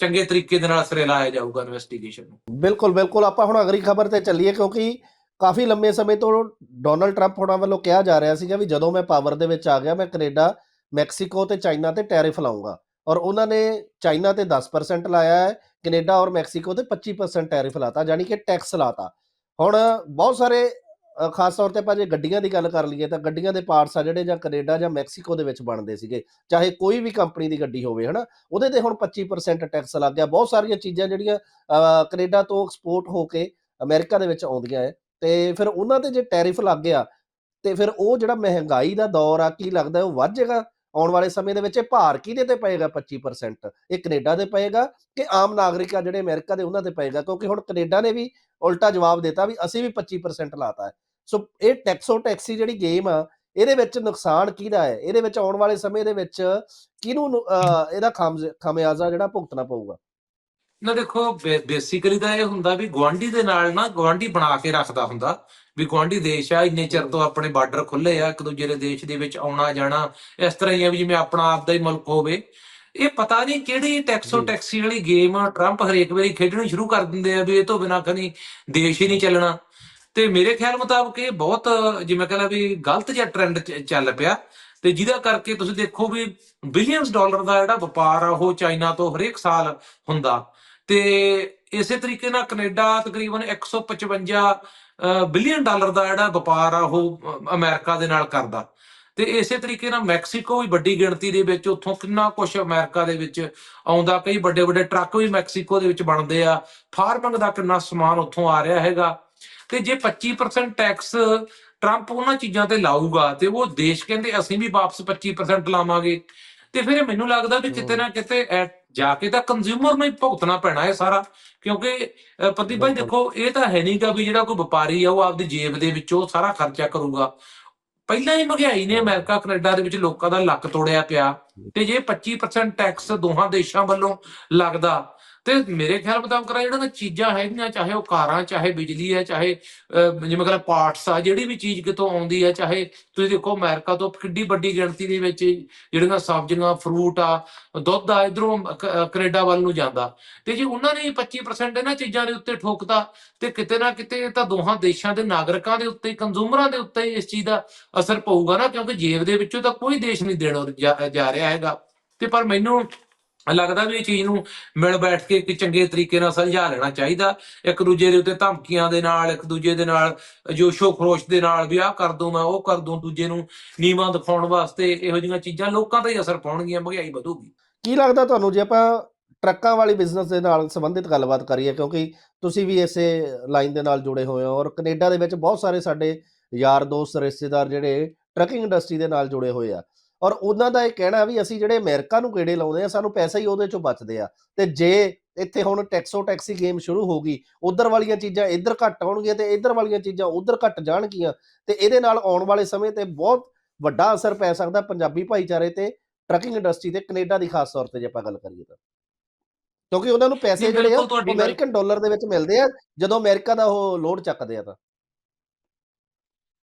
ਚੰਗੇ ਤਰੀਕੇ ਦੇ ਨਾਲ ਸਿਰੇ ਲਾਇਆ ਜਾਊਗਾ ਇਨਵੈਸਟੀਗੇਸ਼ਨ ਨੂੰ। ਬਿਲਕੁਲ ਬਿਲਕੁਲ। ਆਪਾਂ ਹੁਣ ਅਗਲੀ ਖਬਰ ਤੇ ਚੱਲੀਏ ਕਿਉਂਕਿ ਕਾਫੀ ਲੰਮੇ ਸਮੇਂ ਤੋਂ ਡੋਨਲਡ ਟਰੰਪ ਹੋਣਾ ਵੱਲੋਂ ਕਿਹਾ ਜਾ ਰਿਹਾ ਸੀਗਾ ਵੀ ਜਦੋਂ ਮੈਂ ਪਾਵਰ ਦੇ ਵਿੱਚ ਆ ਗਿਆ, ਮੈਂ ਕੈਨੇਡਾ, ਮੈਕਸੀਕੋ ਤੇ ਚਾਈਨਾ ਤੇ ਟੈਰਿਫ ਲਾਉਂਗਾ। ਔਰ ਉਹਨਾਂ ਨੇ ਚਾਈਨਾ ਤੇ 10% ਲਾਇਆ ਹੈ, ਕੈਨੇਡਾ ਔਰ ਮੈਕਸੀਕੋ ਤੇ 25% ਟੈਰਿਫ ਲਾਤਾ, ਯਾਨੀ ਕਿ ਟੈਕਸ ਲਾਤਾ। ਹੁਣ ਬਹੁਤ ਸਾਰੇ ਖਾਸ ਤੌਰ ਤੇ ਆਪਾਂ ਜੇ ਗੱਡੀਆਂ ਦੀ ਗੱਲ ਕਰ ਲਈਏ ਤਾਂ ਗੱਡੀਆਂ ਦੇ ਪਾਰਟਸ ਆ ਜਿਹੜੇ ਜਾਂ ਕੈਨੇਡਾ ਜਾਂ ਮੈਕਸੀਕੋ ਦੇ ਵਿੱਚ ਬਣਦੇ ਸੀਗੇ ਚਾਹੇ ਕੋਈ ਵੀ ਕੰਪਨੀ ਦੀ ਗੱਡੀ ਹੋਵੇ ਹਨਾ ਉਹਦੇ ਤੇ ਹੁਣ 25% ਟੈਕਸ ਲੱਗ ਗਿਆ। ਬਹੁਤ ਸਾਰੀਆਂ ਚੀਜ਼ਾਂ ਜਿਹੜੀਆਂ ਅ, ਕੈਨੇਡਾ ਤੋਂ ਐਕਸਪੋਰਟ ਹੋ ਕੇ ਅਮਰੀਕਾ ਦੇ ਵਿੱਚ ਆਉਂਦੀਆਂ ਹੈ ਤੇ ਫਿਰ ਉਹਨਾਂ ਤੇ ਜੇ ਟੈਰਿਫ ਲੱਗ ਗਿਆ ਤੇ ਫਿਰ ਉਹ ਜਿਹੜਾ ਮਹਿੰਗਾਈ ਦਾ ਦੌਰ ਆ ਕੀ ਲੱਗਦਾ ਉਹ ਵੱਧ ਜਾਏਗਾ? ਆਉਣ ਵਾਲੇ ਸਮੇਂ ਦੇ ਵਿੱਚ ਇਹ ਭਾਰ ਕਿਹਦੇ ਤੇ ਪਏਗਾ? 25% ਇਹ ਕੈਨੇਡਾ ਦੇ ਪਏਗਾ ਕਿ ਆਮ ਨਾਗਰਿਕ ਆ ਜਿਹੜੇ ਅਮਰੀਕਾ ਦੇ ਉਹਨਾਂ ਤੇ ਪਏਗਾ? ਕਿਉਂਕਿ ਹੁਣ ਕੈਨੇਡਾ ਨੇ ਵੀ ਉਲਟਾ ਜਵਾਬ ਦਿੱਤਾ ਵੀ ਅਸੀਂ ਵੀ 25% ਲਾਤਾ ਹੈ ਸੋ ਇਹ ਟੈਕਸੋ ਟੈਕਸੀ ਜਿਹੜੀ ਗੇਮ ਆ ਇਹਦੇ ਵਿੱਚ ਨੁਕਸਾਨ ਕਿਹਦਾ ਹੈ? ਇਹਦੇ ਵਿੱਚ ਆਉਣ ਵਾਲੇ ਸਮੇਂ ਦੇ ਵਿੱਚ ਕਿਹਨੂੰ ਇਹਦਾ ਖਾਮਿਆਜ਼ਾ ਜਿਹੜਾ ਭੁਗਤਣਾ ਪਊਗਾ? ਨਾ ਦੇਖੋ ਬੇਸਿਕਲੀ ਤਾਂ ਇਹ ਹੁੰਦਾ ਵੀ ਗਵਾਂਢੀ ਦੇ ਨਾਲ ਨਾ ਗਵਾਂਢੀ ਬਣਾ ਕੇ ਰੱਖਦਾ ਹੁੰਦਾ ਵੀ ਗਵਾਂਢੀ ਦੇਸ਼ ਆ ਇੰਨੇ ਚਿਰ ਤੋਂ ਆਪਣੇ ਬਾਰਡਰ ਖੁੱਲੇ ਆ ਇੱਕ ਦੂਜੇ ਦੇ ਦੇਸ਼ ਦੇ ਵਿੱਚ ਆਉਣਾ ਜਾਣਾ ਇਸ ਤਰ੍ਹਾਂ ਹੀ ਆ ਵੀ ਜਿਵੇਂ ਆਪਣਾ ਆਪ ਦਾ ਹੀ ਮੁਲਕ ਹੋਵੇ। ਇਹ ਪਤਾ ਨਹੀਂ ਕਿਹੜੀ ਟੈਕਸੋ। ਟੈਕਸੀ ਵਾਲੀ ਗੇਮ ਟਰੰਪ ਹਰੇਕ ਵਾਰੀ ਖੇਡਣੀ ਸ਼ੁਰੂ ਕਰ ਦਿੰਦੇ ਆ ਵੀ ਇਹ ਤੋਂ ਬਿਨਾ ਕਦੀ ਦੇਸ਼ ਹੀ ਨਹੀਂ ਚੱਲਣਾ। ਤੇ ਮੇਰੇ ਖਿਆਲ ਮੁਤਾਬਕ ਇਹ ਬਹੁਤ ਜਿਵੇਂ ਕਹਿੰਦਾ ਵੀ ਗਲਤ ਜਿਹਾ ਟ੍ਰੈਂਡ ਚੱਲ ਪਿਆ। ਤੇ ਜਿਹਦਾ ਕਰਕੇ ਤੁਸੀਂ ਦੇਖੋ ਵੀ ਬਿਲੀਅਨਸ ਡਾਲਰ ਦਾ ਜਿਹੜਾ ਵਪਾਰ ਆ ਉਹ ਚਾਈਨਾ ਤੋਂ ਹਰੇਕ ਸਾਲ ਹੁੰਦਾ। ਤੇ ਇਸੇ ਤਰੀਕੇ ਨਾਲ ਕੈਨੇਡਾ ਤਕਰੀਬਨ 155 ਬਿਲੀਅਨ ਡਾਲਰ ਦਾ ਜਿਹੜਾ ਵਪਾਰ ਆ ਉਹ ਅ, ਅਮਰੀਕਾ ਦੇ ਨਾਲ ਕਰਦਾ। ਤੇ ਇਸੇ ਤਰੀਕੇ ਨਾਲ ਮੈਕਸੀਕੋ ਵੀ ਵੱਡੀ ਗਿਣਤੀ ਦੇ ਵਿੱਚ ਉੱਥੋਂ ਕਿੰਨਾ ਕੁਝ ਅਮਰੀਕਾ ਦੇ ਵਿੱਚ ਆਉਂਦਾ। ਕਈ ਵੱਡੇ ਵੱਡੇ ਟਰੱਕ ਵੀ ਮੈਕਸੀਕੋ ਦੇ ਵਿੱਚ ਬਣਦੇ ਆ। ਫਾਰਮਿੰਗ ਦਾ ਕਿੰਨਾ ਸਮਾਨ ਉੱਥੋਂ ਆ ਰਿਹਾ ਹੈਗਾ। ਤੇ ਜੇ 25% ਟੈਕਸ ਟਰੰਪ ਉਹਨਾਂ ਚੀਜ਼ਾਂ ਤੇ ਲਾਊਗਾ ਤੇ ਉਹ ਦੇਸ਼ ਕਹਿੰਦੇ ਅਸੀਂ ਵੀ ਵਾਪਸ 25% ਲਾਵਾਂਗੇ। ਤੇ ਫਿਰ ਮੈਨੂੰ ਲੱਗਦਾ ਵੀ ਕਿਤੇ ਨਾ ਕਿਤੇ ਜਾ ਕੇ ਤਾਂ ਕੰਜ਼ਿਊਮਰ ਨੂੰ ਹੀ ਭੁਗਤਣਾ ਪੈਣਾ ਹੈ ਸਾਰਾ। ਕਿਉਂਕਿ ਪ੍ਰਦੀਪ ਭਾਈ। ਦੇਖੋ ਇਹ ਤਾਂ ਹੈ ਨਹੀਂਗਾ ਵੀ ਜਿਹੜਾ ਕੋਈ ਵਪਾਰੀ ਆ ਉਹ ਆਪਦੀ ਜੇਬ ਦੇ ਵਿੱਚੋਂ ਸਾਰਾ ਖਰਚਾ ਕਰੂਗਾ। ਪਹਿਲਾਂ ਹੀ ਮਹਿੰਗਾਈ ਨੇ ਅਮਰੀਕਾ ਕੈਨੇਡਾ ਦੇ ਵਿੱਚ ਲੋਕਾਂ ਦਾ ਲੱਕ ਤੋੜਿਆ ਪਿਆ। ਤੇ ਜੇ 25% ਟੈਕਸ ਦੋਹਾਂ ਦੇਸ਼ਾਂ ਵੱਲੋਂ ਲੱਗਦਾ ਤੇ ਮੇਰੇ ਖਿਆਲ ਮੁਤਾਬਕ ਜਿਹੜਾ ਜਿਹੜੀਆਂ ਚੀਜ਼ਾਂ ਹੈਗੀਆਂ ਚਾਹੇ ਉਹ ਕਾਰਾਂ, ਚਾਹੇ ਬਿਜਲੀ ਹੈ, ਚਾਹੇ ਜਿਵੇਂ ਕਹਿੰਦਾ ਪਾਰਟਸ ਆ, ਜਿਹੜੀ ਵੀ ਚੀਜ਼ ਕਿਤੋਂ ਆਉਂਦੀ ਹੈ, ਚਾਹੇ ਤੁਸੀਂ ਦੇਖੋ ਅਮਰੀਕਾ ਤੋਂ ਕਿੱਡੀ ਵੱਡੀ ਗਿਣਤੀ ਦੇ ਵਿੱਚ ਜਿਹੜੀਆਂ ਸਬਜ਼ੀਆਂ ਫਰੂਟ ਆ, ਦੁੱਧ ਆ, ਇਧਰੋਂ ਕੈਨੇਡਾ ਵੱਲ ਨੂੰ ਜਾਂਦਾ। ਤੇ ਜੇ ਉਹਨਾਂ ਨੇ 25% ਇਹਨਾਂ ਚੀਜ਼ਾਂ ਦੇ ਉੱਤੇ ਠੋਕਤਾ, ਤੇ ਕਿਤੇ ਨਾ ਕਿਤੇ ਤਾਂ ਦੋਹਾਂ ਦੇਸ਼ਾਂ ਦੇ ਨਾਗਰਿਕਾਂ ਦੇ ਉੱਤੇ ਕੰਜ਼ੂਮਰਾਂ ਦੇ ਉੱਤੇ ਇਸ ਚੀਜ਼ ਦਾ ਅਸਰ ਪਊਗਾ ਨਾ, ਕਿਉਂਕਿ ਜੇਬ ਦੇ ਵਿੱਚੋਂ ਤਾਂ ਕੋਈ ਦੇਸ਼ ਨਹੀਂ ਦੇਣ ਜਾ ਜਾ ਰਿਹਾ ਹੈਗਾ। ਤੇ ਪਰ ਮੈਨੂੰ ਲੱਗਦਾ ਵੀ ਇਹ ਚੀਜ਼ ਨੂੰ ਮਿਲ ਬੈਠ ਕੇ ਇੱਕ ਚੰਗੇ ਤਰੀਕੇ ਨਾਲ ਸੁਲਝਾ ਲੈਣਾ ਚਾਹੀਦਾ। ਇੱਕ ਦੂਜੇ ਦੇ ਉੱਤੇ ਧਮਕੀਆਂ ਦੇ ਨਾਲ, ਇੱਕ ਦੂਜੇ ਦੇ ਨਾਲ ਜੋਸ਼ੋ ਖਰੋਸ਼ ਦੇ ਨਾਲ ਵੀ ਆਹ ਕਰ ਦੂੰ ਮੈਂ, ਉਹ ਕਰ ਦੂੰ, ਦੂਜੇ ਨੂੰ ਨੀਵਾਂ ਦਿਖਾਉਣ ਵਾਸਤੇ ਇਹੋ ਜਿਹੀਆਂ ਚੀਜ਼ਾਂ ਲੋਕਾਂ ਤੇ ਹੀ ਅਸਰ ਪਾਉਣਗੀਆਂ, ਮਹਿੰਗਾਈ ਵਧੂਗੀ। ਕੀ ਲੱਗਦਾ ਤੁਹਾਨੂੰ ਜੇ ਆਪਾਂ ਟਰੱਕਾਂ ਵਾਲੀ ਬਿਜ਼ਨਸ ਦੇ ਨਾਲ ਸੰਬੰਧਿਤ ਗੱਲਬਾਤ ਕਰੀਏ, ਕਿਉਂਕਿ ਤੁਸੀਂ ਵੀ ਇਸੇ ਲਾਈਨ ਦੇ ਨਾਲ ਜੁੜੇ ਹੋਏ ਹੋ ਔਰ ਕੈਨੇਡਾ ਦੇ ਵਿੱਚ ਬਹੁਤ ਸਾਰੇ ਸਾਡੇ ਯਾਰ ਦੋਸਤ, ਰਿਸ਼ਤੇਦਾਰ ਜਿਹੜੇ ਟਰੱਕਿੰਗ ਇੰਡਸਟਰੀ ਦੇ ਨਾਲ ਜੁੜੇ ਹੋਏ ਆ। ਔਰ ਉਹਨਾਂ ਦਾ ਇਹ ਕਹਿਣਾ ਵੀ ਅਸੀਂ ਜਿਹੜੇ ਅਮਰੀਕਾ ਨੂੰ ਗੇੜੇ ਲਾਉਂਦੇ ਆ ਸਾਨੂੰ ਪੈਸਾ ਹੀ ਉਹਦੇ ਚੋਂ ਬਚਦੇ ਆ। ਤੇ ਜੇ ਇੱਥੇ ਹੁਣ ਟੈਕਸੋ ਟੈਕਸੀ ਗੇਮ ਸ਼ੁਰੂ ਹੋ ਗਈ ਉਧਰ ਵਾਲੀਆਂ ਚੀਜ਼ਾਂ ਇੱਧਰ ਘੱਟ ਆਉਣਗੀਆਂ ਤੇ ਇੱਧਰ ਵਾਲੀਆਂ ਚੀਜ਼ਾਂ ਉਧਰ ਘੱਟ ਜਾਣਗੀਆਂ ਤੇ ਇਹਦੇ ਨਾਲ ਆਉਣ ਵਾਲੇ ਸਮੇਂ ਤੇ ਬਹੁਤ ਵੱਡਾ ਅਸਰ ਪੈ ਸਕਦਾ ਪੰਜਾਬੀ ਭਾਈਚਾਰੇ ਤੇ ਟਰੱਕਿੰਗ ਇੰਡਸਟਰੀ ਤੇ ਕੈਨੇਡਾ ਦੀ ਖਾਸ ਤੌਰ ਤੇ ਜੇ ਆਪਾਂ ਗੱਲ ਕਰੀਏ ਤਾਂ। ਕਿਉਂਕਿ ਉਹਨਾਂ ਨੂੰ ਪੈਸੇ ਜਿਹੜੇ ਆ ਅਮਰੀਕਨ ਡਾਲਰ ਦੇ ਵਿੱਚ ਮਿਲਦੇ ਆ ਜਦੋਂ ਅਮਰੀਕਾ ਦਾ ਉਹ ਲੋਡ ਚੱਕਦੇ ਆ ਤਾਂ।